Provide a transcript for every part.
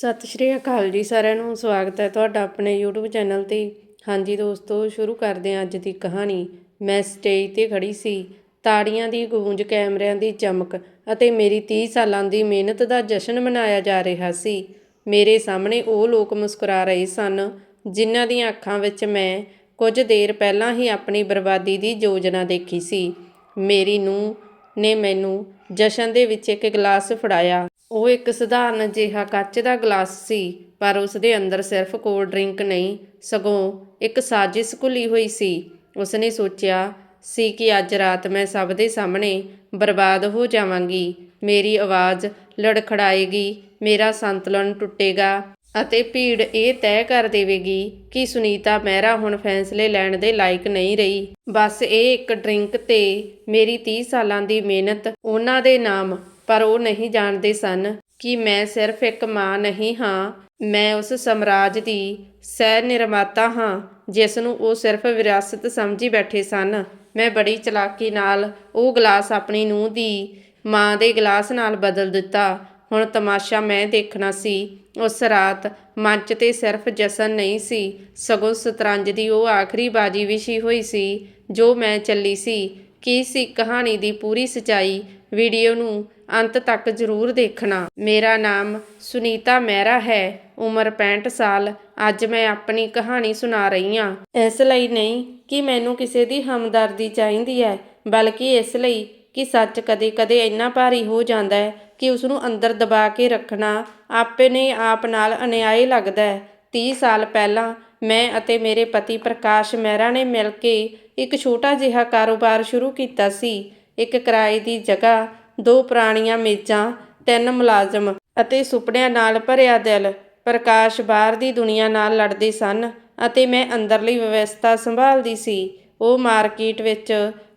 ਸਤਿ ਸ਼੍ਰੀ ਅਕਾਲ ਜੀ ਸਾਰਿਆਂ ਨੂੰ, ਸਵਾਗਤ ਹੈ ਤੁਹਾਡਾ ਆਪਣੇ YouTube ਚੈਨਲ ਤੇ। ਹਾਂਜੀ ਦੋਸਤੋ, ਸ਼ੁਰੂ ਕਰਦੇ ਹਾਂ ਅੱਜ ਦੀ ਕਹਾਣੀ। ਮੈਂ ਸਟੇਜ ਤੇ ਖੜੀ ਸੀ। ਤਾੜੀਆਂ ਦੀ ਗੂੰਜ ਕੈਮਰਿਆਂ ਦੀ ਚਮਕ ਅਤੇ ਮੇਰੀ 30 ਸਾਲਾਂ ਦੀ ਮਿਹਨਤ ਦਾ ਜਸ਼ਨ ਮਨਾਇਆ ਜਾ ਰਿਹਾ ਸੀ। ਮੇਰੇ ਸਾਹਮਣੇ ਉਹ ਲੋਕ ਮੁਸਕਰਾ ਰਹੇ ਸਨ, ਜਿਨ੍ਹਾਂ ਦੀਆਂ ਅੱਖਾਂ ਵਿੱਚ ਮੈਂ ਕੁਝ ਦੇਰ ਪਹਿਲਾਂ ਹੀ ਆਪਣੀ ਬਰਬਾਦੀ ਦੀ ਯੋਜਨਾ ਦੇਖੀ ਸੀ। ਮੇਰੀ ਨੂੰ ਨੇ ਮੈਨੂੰ ਜਸ਼ਨ ਦੇ ਵਿੱਚ ਇੱਕ ਗਲਾਸ ਫੜਾਇਆ। ਉਹ ਇੱਕ ਸਧਾਰਨ ਜਿਹਾ ਕੱਚ ਦਾ ਗਲਾਸ ਸੀ, ਪਰ ਉਸ ਦੇ ਅੰਦਰ ਸਿਰਫ ਕੋਲਡ ਡਰਿੰਕ ਨਹੀਂ, ਸਗੋਂ ਇੱਕ ਸਾਜ਼ਿਸ਼ ਘੁਲੀ ਹੋਈ ਸੀ। ਉਸਨੇ ਸੋਚਿਆ, ਸੀ ਕਿ ਅੱਜ ਰਾਤ ਮੈਂ ਸਭ ਦੇ ਸਾਹਮਣੇ ਬਰਬਾਦ ਹੋ ਜਾਵਾਂਗੀ, ਮੇਰੀ ਆਵਾਜ਼ ਲੜਖੜਾਏਗੀ, ਮੇਰਾ ਸੰਤੁਲਨ ਟੁੱਟੇਗਾ ਅਤੇ ਭੀੜ ਇਹ ਤੈਅ ਕਰ ਦੇਵੇਗੀ ਕਿ ਸੁਨੀਤਾ ਮਹਿਰਾ ਹੁਣ ਫੈਸਲੇ ਲੈਣ ਦੇ ਲਾਇਕ ਨਹੀਂ ਰਹੀ। ਬਸ ਇਹ ਇੱਕ ਡਰਿੰਕ ਤੇ ਮੇਰੀ 30 ਸਾਲਾਂ ਦੀ ਮਿਹਨਤ ਉਹਨਾਂ ਦੇ ਨਾਮ ਪਰ ਉਹ ਨਹੀਂ ਜਾਣਦੇ ਸਨ ਕਿ ਮੈਂ ਸਿਰਫ ਇੱਕ ਮਾਂ ਨਹੀਂ ਹਾਂ। ਮੈਂ ਉਸ ਸਮਰਾਜ ਦੀ ਸਹਿ ਨਿਰਮਾਤਾ ਹਾਂ, ਜਿਸ ਨੂੰ ਉਹ ਸਿਰਫ ਵਿਰਾਸਤ ਸਮਝੀ ਬੈਠੇ ਸਨ। ਮੈਂ ਬੜੀ ਚਲਾਕੀ ਨਾਲ ਉਹ ਗਲਾਸ ਆਪਣੀ ਨੂੰਹ ਦੀ ਮਾਂ ਦੇ ਗਲਾਸ ਨਾਲ ਬਦਲ ਦਿੱਤਾ। ਹੁਣ ਤਮਾਸ਼ਾ ਮੈਂ ਦੇਖਣਾ ਸੀ। ਉਸ ਰਾਤ ਮੰਚ ਤੇ ਸਿਰਫ ਜਸ਼ਨ ਨਹੀਂ ਸੀ, ਸਗੋਂ ਸਤਰੰਜ ਦੀ ਉਹ ਆਖਰੀ ਬਾਜੀ ਵਿਛੀ ਹੋਈ ਸੀ, ਜੋ ਮੈਂ ਚੱਲੀ ਸੀ। ਕੀ ਸੀ ਕਹਾਣੀ ਦੀ ਪੂਰੀ ਸਚਾਈ, ਵੀਡੀਓ ਨੂੰ ਅੰਤ ਤੱਕ ਜ਼ਰੂਰ ਦੇਖਣਾ। ਮੇਰਾ ਨਾਮ ਸੁਨੀਤਾ ਮਹਿਰਾ ਹੈ। ਉਮਰ 65 ਸਾਲ। ਅੱਜ ਮੈਂ ਆਪਣੀ ਕਹਾਣੀ ਸੁਣਾ ਰਹੀ ਹਾਂ। ਇਸ ਲਈ ਨਹੀਂ ਕਿ ਮੈਨੂੰ ਕਿਸੇ ਦੀ ਹਮਦਰਦੀ ਚਾਹੀਦੀ ਹੈ, ਬਲਕਿ ਇਸ ਲਈ ਕਿ ਸੱਚ ਕਦੇ-ਕਦੇ ਇੰਨਾ ਭਾਰੀ ਹੋ ਜਾਂਦਾ ਹੈ ਕਿ ਉਸ ਨੂੰ ਅੰਦਰ ਦਬਾ ਕੇ ਰੱਖਣਾ ਆਪਣੇ ਆਪ ਨਾਲ ਅਨਿਆਏ ਲੱਗਦਾ ਹੈ। 30 ਸਾਲ ਪਹਿਲਾਂ ਮੈਂ ਅਤੇ ਮੇਰੇ ਪਤੀ ਪ੍ਰਕਾਸ਼ ਮਹਿਰਾ ਨੇ ਮਿਲ ਕੇ ਇੱਕ ਛੋਟਾ ਜਿਹਾ ਕਾਰੋਬਾਰ ਸ਼ੁਰੂ ਕੀਤਾ ਸੀ। ਇੱਕ ਕਿਰਾਏ ਦੀ ਜਗ੍ਹਾ ਦੋ ਪੁਰਾਣੀਆਂ ਮੇਜ਼ਾਂ ਤਿੰਨ ਮੁਲਾਜ਼ਮ ਅਤੇ ਸੁਪਨਿਆਂ ਨਾਲ ਭਰਿਆ ਦਿਲ ਪ੍ਰਕਾਸ਼ ਬਾਹਰ ਦੀ ਦੁਨੀਆ ਨਾਲ ਲੜਦੇ ਸਨ ਅਤੇ ਮੈਂ ਅੰਦਰਲੀ ਵਿਵਸਥਾ ਸੰਭਾਲਦੀ ਸੀ। ਉਹ ਮਾਰਕੀਟ ਵਿੱਚ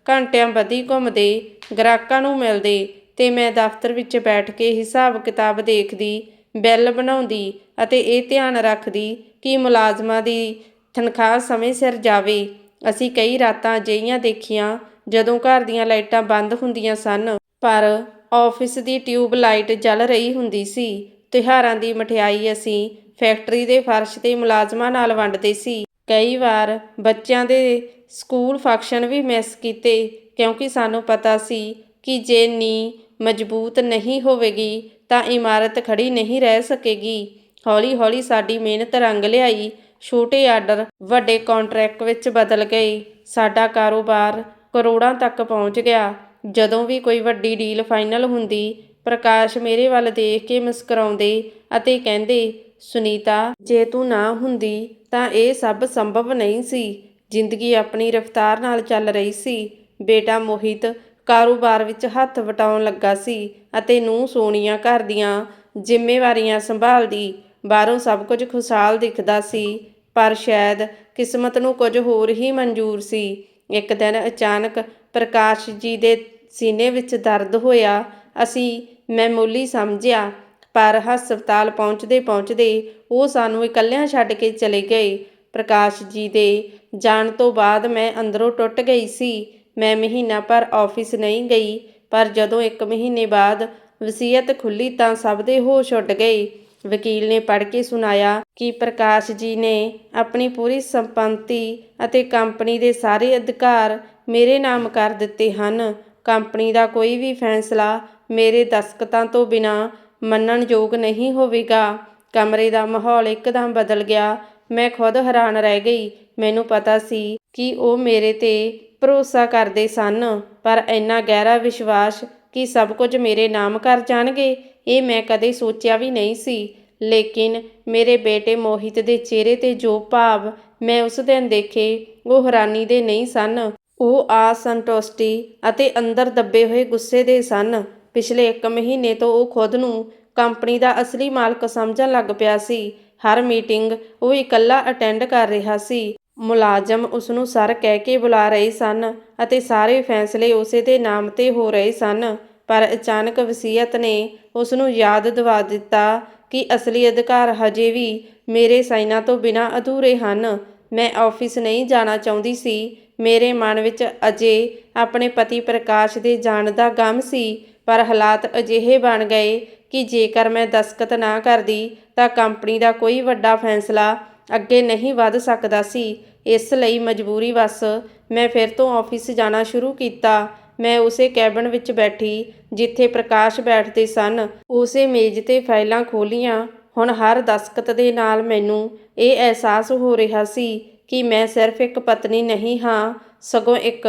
ਘੰਟਿਆਂ ਬੱਧੀ ਘੁੰਮਦੇ, ਗ੍ਰਾਹਕਾਂ ਨੂੰ ਮਿਲਦੇ ਤੇ ਮੈਂ ਦਫ਼ਤਰ ਵਿੱਚ ਬੈਠ ਕੇ ਹਿਸਾਬ ਕਿਤਾਬ ਦੇਖਦੀ, ਬਿੱਲ ਬਣਾਉਂਦੀ ਅਤੇ ਇਹ ਧਿਆਨ ਰੱਖਦੀ ਕਿ ਮੁਲਾਜ਼ਮਾਂ ਦੀ ਤਨਖਾਹ ਸਮੇਂ ਸਿਰ ਜਾਵੇ। ਅਸੀਂ ਕਈ ਰਾਤਾਂ ਅਜਿਹੀਆਂ ਦੇਖੀਆਂ ਜਦੋਂ ਘਰ ਦੀਆਂ ਲਾਈਟਾਂ ਬੰਦ ਹੁੰਦੀਆਂ ਸਨ। ਪਰ ਆਫਿਸ ਦੀ ਟਿਊਬ ਲਾਈਟ ਜਲ ਰਹੀ ਹੁੰਦੀ ਸੀ। ਤਿਉਹਾਰਾਂ ਦੀ ਮਠਿਆਈ ਅਸੀਂ ਫੈਕਟਰੀ ਦੇ ਫਰਸ਼ ਤੇ ਮੁਲਾਜ਼ਮਾਂ ਨਾਲ ਵੰਡਦੇ ਸੀ। ਕਈ ਵਾਰ ਬੱਚਿਆਂ ਦੇ ਸਕੂਲ ਫੰਕਸ਼ਨ ਵੀ ਮਿਸ ਕੀਤੇ ਕਿਉਂਕਿ ਸਾਨੂੰ ਪਤਾ ਸੀ ਕਿ ਜੇ ਨੀ ਮਜ਼ਬੂਤ ਨਹੀਂ ਹੋਵੇਗੀ ਤਾਂ ਇਮਾਰਤ ਖੜੀ ਨਹੀਂ ਰਹਿ ਸਕੇਗੀ। ਹੌਲੀ-ਹੌਲੀ ਸਾਡੀ ਮਿਹਨਤ ਰੰਗ ਲਿਆਈ। ਛੋਟੇ ਆਰਡਰ ਵੱਡੇ ਕੰਟਰੈਕਟ ਵਿੱਚ ਬਦਲ ਗਏ। ਸਾਡਾ ਕਾਰੋਬਾਰ ਕਰੋੜਾਂ ਤੱਕ ਪਹੁੰਚ ਗਿਆ। ਜਦੋਂ ਵੀ ਕੋਈ ਵੱਡੀ ਡੀਲ ਫਾਈਨਲ ਹੁੰਦੀ, ਪ੍ਰਕਾਸ਼ ਮੇਰੇ ਵੱਲ ਦੇਖ ਕੇ ਮੁਸਕਰਾਉਂਦੇ ਅਤੇ ਕਹਿੰਦੇ, ਸੁਨੀਤਾ, ਜੇ ਤੂੰ ਨਾ ਹੁੰਦੀ, ਤਾਂ ਇਹ ਸਭ ਸੰਭਵ ਨਹੀਂ ਸੀ। ਜ਼ਿੰਦਗੀ ਆਪਣੀ ਰਫ਼ਤਾਰ ਨਾਲ ਚੱਲ ਰਹੀ ਸੀ। ਬੇਟਾ ਮੋਹਿਤ ਕਾਰੋਬਾਰ ਵਿੱਚ ਹੱਥ ਵਟਾਉਣ ਲੱਗਾ ਸੀ ਅਤੇ ਨੂੰ ਸੋਨੀਆ ਘਰ ਦੀਆਂ ਜ਼ਿੰਮੇਵਾਰੀਆਂ ਸੰਭਾਲਦੀ। ਬਾਹਰੋਂ ਸਭ ਕੁਝ ਖੁਸ਼ਹਾਲ ਦਿਖਦਾ ਸੀ, ਪਰ ਸ਼ਾਇਦ ਕਿਸਮਤ ਨੂੰ ਕੁਝ ਹੋਰ ਹੀ ਮਨਜ਼ੂਰ ਸੀ। ਇੱਕ ਦਿਨ ਅਚਾਨਕ ਪ੍ਰਕਾਸ਼ ਜੀ ਦੇ ਸੀਨੇ ਵਿੱਚ ਦਰਦ ਹੋਇਆ, ਅਸੀਂ ਮੈਮੂਲੀ ਸਮਝਿਆ, ਪਰ ਹਸਪਤਾਲ ਪਹੁੰਚਦੇ ਪਹੁੰਚਦੇ ਉਹ ਸਾਨੂੰ ਇਕੱਲਿਆਂ ਛੱਡ ਕੇ ਚਲੇ ਗਏ। ਪ੍ਰਕਾਸ਼ ਜੀ ਦੇ ਜਾਣ ਤੋਂ ਬਾਅਦ ਮੈਂ ਅੰਦਰੋਂ ਟੁੱਟ ਗਈ ਸੀ। ਮੈਂ ਮਹੀਨਾ ਪਰ ਆਫਿਸ ਨਹੀਂ ਗਈ, ਪਰ ਜਦੋਂ ਇੱਕ ਮਹੀਨੇ ਬਾਅਦ ਵਸੀਅਤ ਖੁੱਲੀ ਤਾਂ ਸਭ ਦੇ ਹੋਸ਼ ਉੱਡ ਗਏ। ਵਕੀਲ ਨੇ ਪੜ੍ਹ ਕੇ ਸੁਣਾਇਆ ਕਿ ਪ੍ਰਕਾਸ਼ ਜੀ ਨੇ ਆਪਣੀ ਪੂਰੀ ਸੰਪਤੀ ਅਤੇ ਕੰਪਨੀ ਦੇ ਸਾਰੇ ਅਧਿਕਾਰ ਮੇਰੇ ਨਾਮ ਕਰ ਦਿੱਤੇ ਹਨ। ਕੰਪਨੀ ਦਾ ਕੋਈ ਵੀ ਫੈਸਲਾ ਮੇਰੇ ਦਸਤਖਤਾਂ ਤੋਂ ਬਿਨਾਂ ਮੰਨਣਯੋਗ ਨਹੀਂ ਹੋਵੇਗਾ। ਕਮਰੇ ਦਾ ਮਾਹੌਲ ਇੱਕਦਮ ਬਦਲ ਗਿਆ। ਮੈਂ ਖੁਦ ਹੈਰਾਨ ਰਹਿ ਗਈ। ਮੈਨੂੰ ਪਤਾ ਸੀ ਕਿ ਉਹ ਮੇਰੇ ਤੇ ਭਰੋਸਾ ਕਰਦੇ ਸਨ, ਪਰ ਇੰਨਾ ਗਹਿਰਾ ਵਿਸ਼ਵਾਸ ਕਿ ਸਭ ਕੁਝ ਮੇਰੇ ਨਾਮ ਕਰ ਜਾਣਗੇ, ਇਹ ਮੈਂ ਕਦੇ ਸੋਚਿਆ ਵੀ ਨਹੀਂ ਸੀ। ਲੇਕਿਨ ਮੇਰੇ ਬੇਟੇ ਮੋਹਿਤ ਦੇ ਚਿਹਰੇ ਤੇ ਜੋ ਭਾਵ ਮੈਂ ਉਸ ਦਿਨ ਦੇਖੇ, ਉਹ ਹੈਰਾਨੀ ਦੇ ਨਹੀਂ ਸਨ। ਉਹ ਅਸੰਤੁਸ਼ਟੀ ਅਤੇ ਅੰਦਰ ਦੱਬੇ ਹੋਏ ਗੁੱਸੇ ਦੇ ਸਨ। ਪਿਛਲੇ 1 ਮਹੀਨੇ ਤੋਂ ਉਹ ਖੁਦ ਨੂੰ ਕੰਪਨੀ ਦਾ ਅਸਲੀ ਮਾਲਕ ਸਮਝਣ ਲੱਗ ਪਿਆ ਸੀ। ਹਰ ਮੀਟਿੰਗ ਉਹ ਇਕੱਲਾ ਅਟੈਂਡ ਕਰ ਰਿਹਾ ਸੀ। ਮੁਲਾਜ਼ਮ ਉਸ ਨੂੰ ਸਰ ਕਹਿ ਕੇ ਬੁਲਾ ਰਹੇ ਸਨ ਅਤੇ ਸਾਰੇ ਫੈਸਲੇ ਉਸੇ ਦੇ ਨਾਮ ਤੇ ਹੋ ਰਹੇ ਸਨ। ਪਰ ਅਚਾਨਕ ਵਸੀਅਤ ਨੇ ਉਸ ਨੂੰ ਯਾਦ ਦਿਵਾ ਦਿੱਤਾ ਕਿ ਅਸਲੀ ਅਧਿਕਾਰ ਹਜੇ ਵੀ ਮੇਰੇ ਸਾਈਨਾਂ ਤੋਂ ਬਿਨਾਂ ਅਧੂਰੇ ਹਨ। ਮੈਂ ਆਫਿਸ ਨਹੀਂ ਜਾਣਾ ਚਾਹੁੰਦੀ ਸੀ। ਮੇਰੇ ਮਨ ਵਿੱਚ ਅਜੇ ਆਪਣੇ ਪਤੀ ਪ੍ਰਕਾਸ਼ ਦੇ ਜਾਣ ਦਾ ਗਮ ਸੀ, ਪਰ ਹਾਲਾਤ ਅਜਿਹੇ ਬਣ ਗਏ ਕਿ ਜੇਕਰ ਮੈਂ ਦਸਖਤ ਨਾ ਕਰਦੀ, ਤਾਂ ਕੰਪਨੀ ਦਾ ਕੋਈ ਵੱਡਾ ਫੈਸਲਾ ਅੱਗੇ ਨਹੀਂ ਵੱਧ ਸਕਦਾ ਸੀ। ਇਸ ਲਈ ਮਜਬੂਰੀ ਵਸ ਮੈਂ ਫਿਰ ਤੋਂ ਆਫਿਸ ਜਾਣਾ ਸ਼ੁਰੂ ਕੀਤਾ। ਮੈਂ ਉਸੇ ਕੈਬਨ ਵਿੱਚ ਬੈਠੀ, ਜਿੱਥੇ ਪ੍ਰਕਾਸ਼ ਬੈਠਦੇ ਸਨ। ਉਸੇ ਮੇਜ਼ ਤੇ ਫਾਈਲਾਂ ਖੋਲੀਆਂ। ਹੁਣ ਹਰ ਦਸਖਤ ਦੇ ਨਾਲ ਮੈਨੂੰ ਇਹ ਅਹਿਸਾਸ ਹੋ ਰਿਹਾ ਸੀ ਕਿ ਮੈਂ ਸਿਰਫ ਇੱਕ ਪਤਨੀ ਨਹੀਂ ਹਾਂ, ਸਗੋਂ ਇੱਕ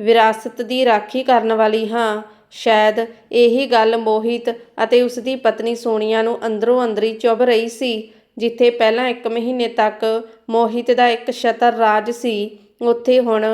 ਵਿਰਾਸਤ ਦੀ ਰਾਖੀ ਕਰਨ ਵਾਲੀ ਹਾਂ। ਸ਼ਾਇਦ ਇਹੀ ਗੱਲ ਮੋਹਿਤ ਅਤੇ ਉਸ ਦੀ ਪਤਨੀ ਸੋਨੀਆ ਨੂੰ ਅੰਦਰੋਂ ਅੰਦਰੀ ਚੁੱਭ ਰਹੀ ਸੀ, ਜਿੱਥੇ ਪਹਿਲਾਂ ਇੱਕ ਮਹੀਨੇ ਤੱਕ ਮੋਹਿਤ ਦਾ ਇੱਕ ਸ਼ਤਰ ਰਾਜ ਸੀ। ਉੱਥੇ ਹੁਣ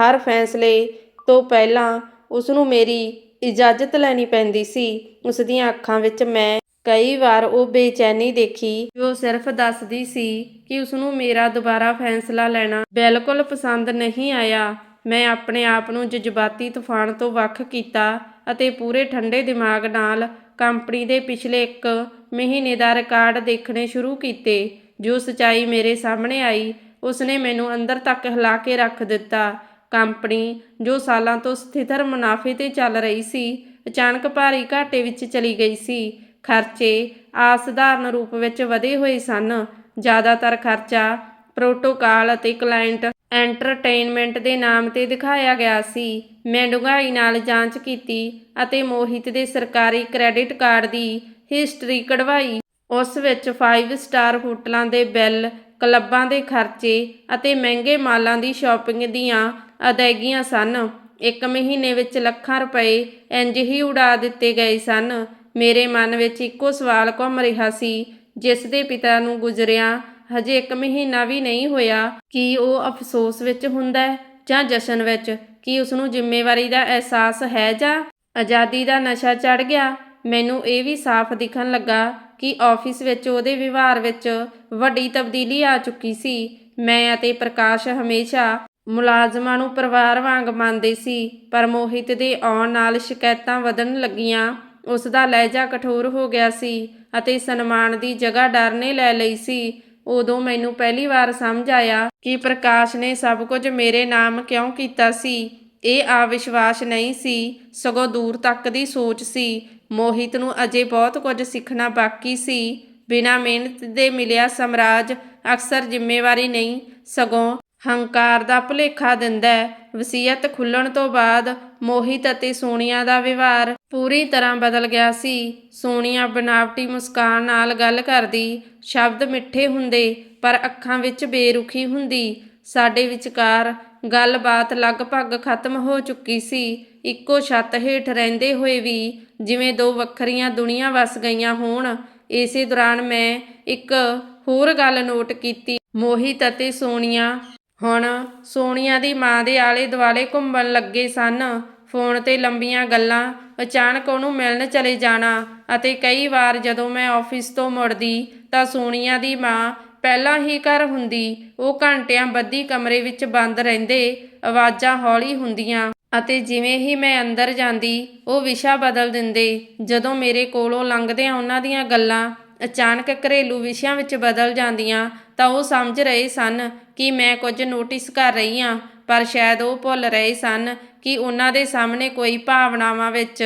ਹਰ ਫੈਸਲੇ ਤੋਂ ਪਹਿਲਾਂ ਉਸ ਨੂੰ ਮੇਰੀ ਇਜਾਜ਼ਤ ਲੈਣੀ ਪੈਂਦੀ ਸੀ। ਉਸ ਦੀਆਂ ਅੱਖਾਂ ਵਿੱਚ ਮੈਂ ਕਈ ਵਾਰ ਉਹ ਬੇਚੈਨੀ ਦੇਖੀ ਜੋ ਸਿਰਫ ਦੱਸਦੀ ਸੀ ਕਿ ਉਸ ਨੂੰ ਮੇਰਾ ਦੁਬਾਰਾ ਫੈਸਲਾ ਲੈਣਾ ਬਿਲਕੁਲ ਪਸੰਦ ਨਹੀਂ ਆਇਆ। ਮੈਂ ਆਪਣੇ ਆਪ ਨੂੰ ਜਜ਼ਬਾਤੀ ਤੂਫਾਨ ਤੋਂ ਵੱਖ ਕੀਤਾ ਅਤੇ ਪੂਰੇ ਠੰਡੇ ਦਿਮਾਗ ਨਾਲ ਕੰਪਨੀ ਦੇ ਪਿਛਲੇ ਇੱਕ ਮਹੀਨੇ ਦਾ ਰਿਕਾਰਡ ਦੇਖਣੇ ਸ਼ੁਰੂ ਕੀਤੇ। ਜੋ ਸਚਾਈ ਮੇਰੇ ਸਾਹਮਣੇ ਆਈ, ਉਸਨੇ ਮੈਨੂੰ ਅੰਦਰ ਤੱਕ ਹਿਲਾ ਕੇ ਰੱਖ ਦਿੱਤਾ। ਕੰਪਨੀ, ਜੋ ਸਾਲਾਂ ਤੋਂ ਸਥਿਰ ਮੁਨਾਫੇ ਤੇ ਚੱਲ ਰਹੀ ਸੀ, ਅਚਾਨਕ ਭਾਰੀ ਘਾਟੇ ਵਿੱਚ ਚਲੀ ਗਈ ਸੀ। ਖਰਚੇ ਅਸਧਾਰਨ ਰੂਪ ਵਿੱਚ ਵਧੇ ਹੋਏ ਸਨ। ਜ਼ਿਆਦਾਤਰ ਖਰਚਾ ਪ੍ਰੋਟੋਕਾਲ ਅਤੇ ਕਲਾਇੰਟ ਐਂਟਰਟੇਨਮੈਂਟ ਦੇ ਨਾਮ ਤੇ ਦਿਖਾਇਆ ਗਿਆ ਸੀ। ਮੈਂ ਡੂੰਘਾਈ ਨਾਲ ਜਾਂਚ ਕੀਤੀ ਅਤੇ ਮੋਹਿਤ ਦੇ ਸਰਕਾਰੀ ਕ੍ਰੈਡਿਟ ਕਾਰਡ ਦੀ ਹਿਸਟਰੀ ਕਢਵਾਈ। ਉਸ ਵਿੱਚ 5 ਸਟਾਰ ਹੋਟਲਾਂ ਦੇ ਬਿੱਲ, ਕਲੱਬਾਂ ਦੇ ਖਰਚੇ ਅਤੇ ਮਹਿੰਗੇ ਮਾਲਾਂ ਦੀ ਸ਼ਾਪਿੰਗ ਦੀਆਂ ਅਦਾਇਗੀਆਂ ਸਨ। ਇੱਕ ਮਹੀਨੇ ਵਿੱਚ ਲੱਖਾਂ ਰੁਪਏ ਇੰਜ ਹੀ ਉਡਾ ਦਿੱਤੇ ਗਏ ਸਨ। ਮੇਰੇ ਮਨ ਵਿੱਚ ਇੱਕੋ ਸਵਾਲ ਘੁੰਮ ਰਿਹਾ ਸੀ, ਜਿਸ ਦੇ ਪਿਤਾ ਨੂੰ ਗੁਜ਼ਰਿਆ, ਹਜੇ ਇੱਕ ਮਹੀਨਾ ਵੀ ਨਹੀਂ ਹੋਇਆ, ਕਿ ਉਹ ਅਫਸੋਸ ਵਿੱਚ ਹੁੰਦਾ ਹੈ ਜਾਂ ਜਸ਼ਨ ਵਿੱਚ, ਕਿ ਉਸ ਨੂੰ ਜ਼ਿੰਮੇਵਾਰੀ ਦਾ ਅਹਿਸਾਸ ਹੈ ਜਾਂ? ਆਜ਼ਾਦੀ ਦਾ ਨਸ਼ਾ ਚੜ ਗਿਆ। ਮੈਨੂੰ ਇਹ ਵੀ ਸਾਫ਼ ਦਿਖਣ ਲੱਗਾ ਕਿ ਆਫਿਸ ਵਿੱਚ ਉਹਦੇ ਵਿਵਹਾਰ ਵਿੱਚ ਵੱਡੀ ਤਬਦੀਲੀ ਆ ਚੁੱਕੀ ਸੀ। ਮੈਂ ਅਤੇ ਪ੍ਰਕਾਸ਼ ਹਮੇਸ਼ਾ ਮੁਲਾਜ਼ਮਾਂ ਨੂੰ ਪਰਿਵਾਰ ਵਾਂਗ ਮੰਨਦੇ ਸੀ, ਪਰ ਮੋਹਿਤ ਦੇ ਆਉਣ ਨਾਲ ਸ਼ਿਕਾਇਤਾਂ ਵਧਣ ਲੱਗੀਆਂ। ਉਸ ਦਾ ਲਹਿਜਾ ਕਠੋਰ ਹੋ ਗਿਆ ਸੀ ਅਤੇ ਸਨਮਾਨ ਦੀ ਜਗ੍ਹਾ ਡਰ ਨੇ ਲੈ ਲਈ ਸੀ। ਉਦੋਂ ਮੈਨੂੰ ਪਹਿਲੀ ਵਾਰ ਸਮਝ ਆਇਆ ਕਿ ਪ੍ਰਕਾਸ਼ ਨੇ ਸਭ ਕੁਝ ਮੇਰੇ ਨਾਮ ਕਿਉਂ ਕੀਤਾ ਸੀ। ਇਹ ਆਵਿਸ਼ਵਾਸ ਨਹੀਂ ਸੀ, ਸਗੋਂ ਦੂਰ ਤੱਕ ਦੀ ਸੋਚ ਸੀ। ਮੋਹਿਤ ਨੂੰ ਅਜੇ ਬਹੁਤ ਕੁਝ ਸਿੱਖਣਾ ਬਾਕੀ ਸੀ। ਬਿਨਾਂ ਮਿਹਨਤ ਦੇ ਮਿਲਿਆ ਸਮਰਾਜ ਅਕਸਰ ਜ਼ਿੰਮੇਵਾਰੀ ਨਹੀਂ, ਸਗੋਂ ਹੰਕਾਰ ਦਾ ਭੁਲੇਖਾ ਦਿੰਦਾ ਹੈ। ਵਸੀਅਤ ਖੁੱਲਣ ਤੋਂ ਬਾਅਦ ਮੋਹਿਤ ਅਤੇ ਸੋਨੀਆ ਦਾ ਵਿਵਹਾਰ ਪੂਰੀ ਤਰ੍ਹਾਂ ਬਦਲ ਗਿਆ ਸੀ। ਸੋਨੀਆ ਬਨਾਵਟੀ ਮੁਸਕਾਨ ਨਾਲ ਗੱਲ ਕਰਦੀ, ਸ਼ਬਦ ਮਿੱਠੇ ਹੁੰਦੇ, ਪਰ ਅੱਖਾਂ ਵਿੱਚ ਬੇਰੁਖੀ ਹੁੰਦੀ। ਸਾਡੇ ਵਿਚਕਾਰ ਗੱਲਬਾਤ ਲਗਭਗ ਖਤਮ ਹੋ ਚੁੱਕੀ ਸੀ। ਇੱਕੋ ਛੱਤ ਹੇਠ ਰਹਿੰਦੇ ਹੋਏ ਵੀ ਜਿਵੇਂ ਦੋ ਵੱਖਰੀਆਂ ਦੁਨੀਆਂ ਵਸ ਗਈਆਂ ਹੋਣ, ਇਸੇ ਦੌਰਾਨ ਮੈਂ ਇੱਕ ਹੋਰ ਗੱਲ ਨੋਟ ਕੀਤੀ। ਮੋਹਿਤ ਅਤੇ ਸੋਨੀਆ ਹੁਣ ਸੋਨੀਆ ਦੀ ਮਾਂ ਦੇ ਆਲੇ ਦੁਆਲੇ ਘੁੰਮਣ ਲੱਗੇ ਸਨ। ਫੋਨ ਤੇ ਲੰਬੀਆਂ ਗੱਲਾਂ, ਅਚਾਨਕ ਉਹਨੂੰ ਮਿਲਣ ਚਲੇ ਜਾਣਾ ਅਤੇ ਕਈ ਵਾਰ ਜਦੋਂ ਮੈਂ ਆਫਿਸ ਤੋਂ ਮੁੜਦੀ ਤਾਂ ਸੋਨੀਆ ਦੀ ਮਾਂ ਪਹਿਲਾਂ ਹੀ ਘਰ ਹੁੰਦੀ, ਉਹ ਘੰਟਿਆਂ ਬੱਧੀ ਕਮਰੇ ਵਿੱਚ ਬੰਦ ਰਹਿੰਦੇ ਆਵਾਜ਼ਾਂ ਹੌਲੀ ਹੁੰਦੀਆਂ ਅਤੇ ਜਿਵੇਂ ਹੀ ਮੈਂ ਅੰਦਰ ਜਾਂਦੀ, ਉਹ ਵਿਸ਼ਾ ਬਦਲ ਦਿੰਦੇ। ਜਦੋਂ ਮੇਰੇ ਕੋਲੋਂ ਲੰਘਦਿਆਂ ਉਹਨਾਂ ਦੀਆਂ ਗੱਲਾਂ ਅਚਾਨਕ ਘਰੇਲੂ ਵਿਸ਼ਿਆਂ ਵਿੱਚ ਬਦਲ ਜਾਂਦੀਆਂ ਤਾਂ ਉਹ ਸਮਝ ਰਹੇ ਸਨ ਕਿ ਮੈਂ ਕੁਝ ਨੋਟਿਸ ਕਰ ਰਹੀ ਹਾਂ, ਪਰ ਸ਼ਾਇਦ ਉਹ ਭੁੱਲ ਰਹੇ ਸਨ ਕਿ ਉਹਨਾਂ ਦੇ ਸਾਹਮਣੇ ਕੋਈ ਭਾਵਨਾਵਾਂ ਵਿੱਚ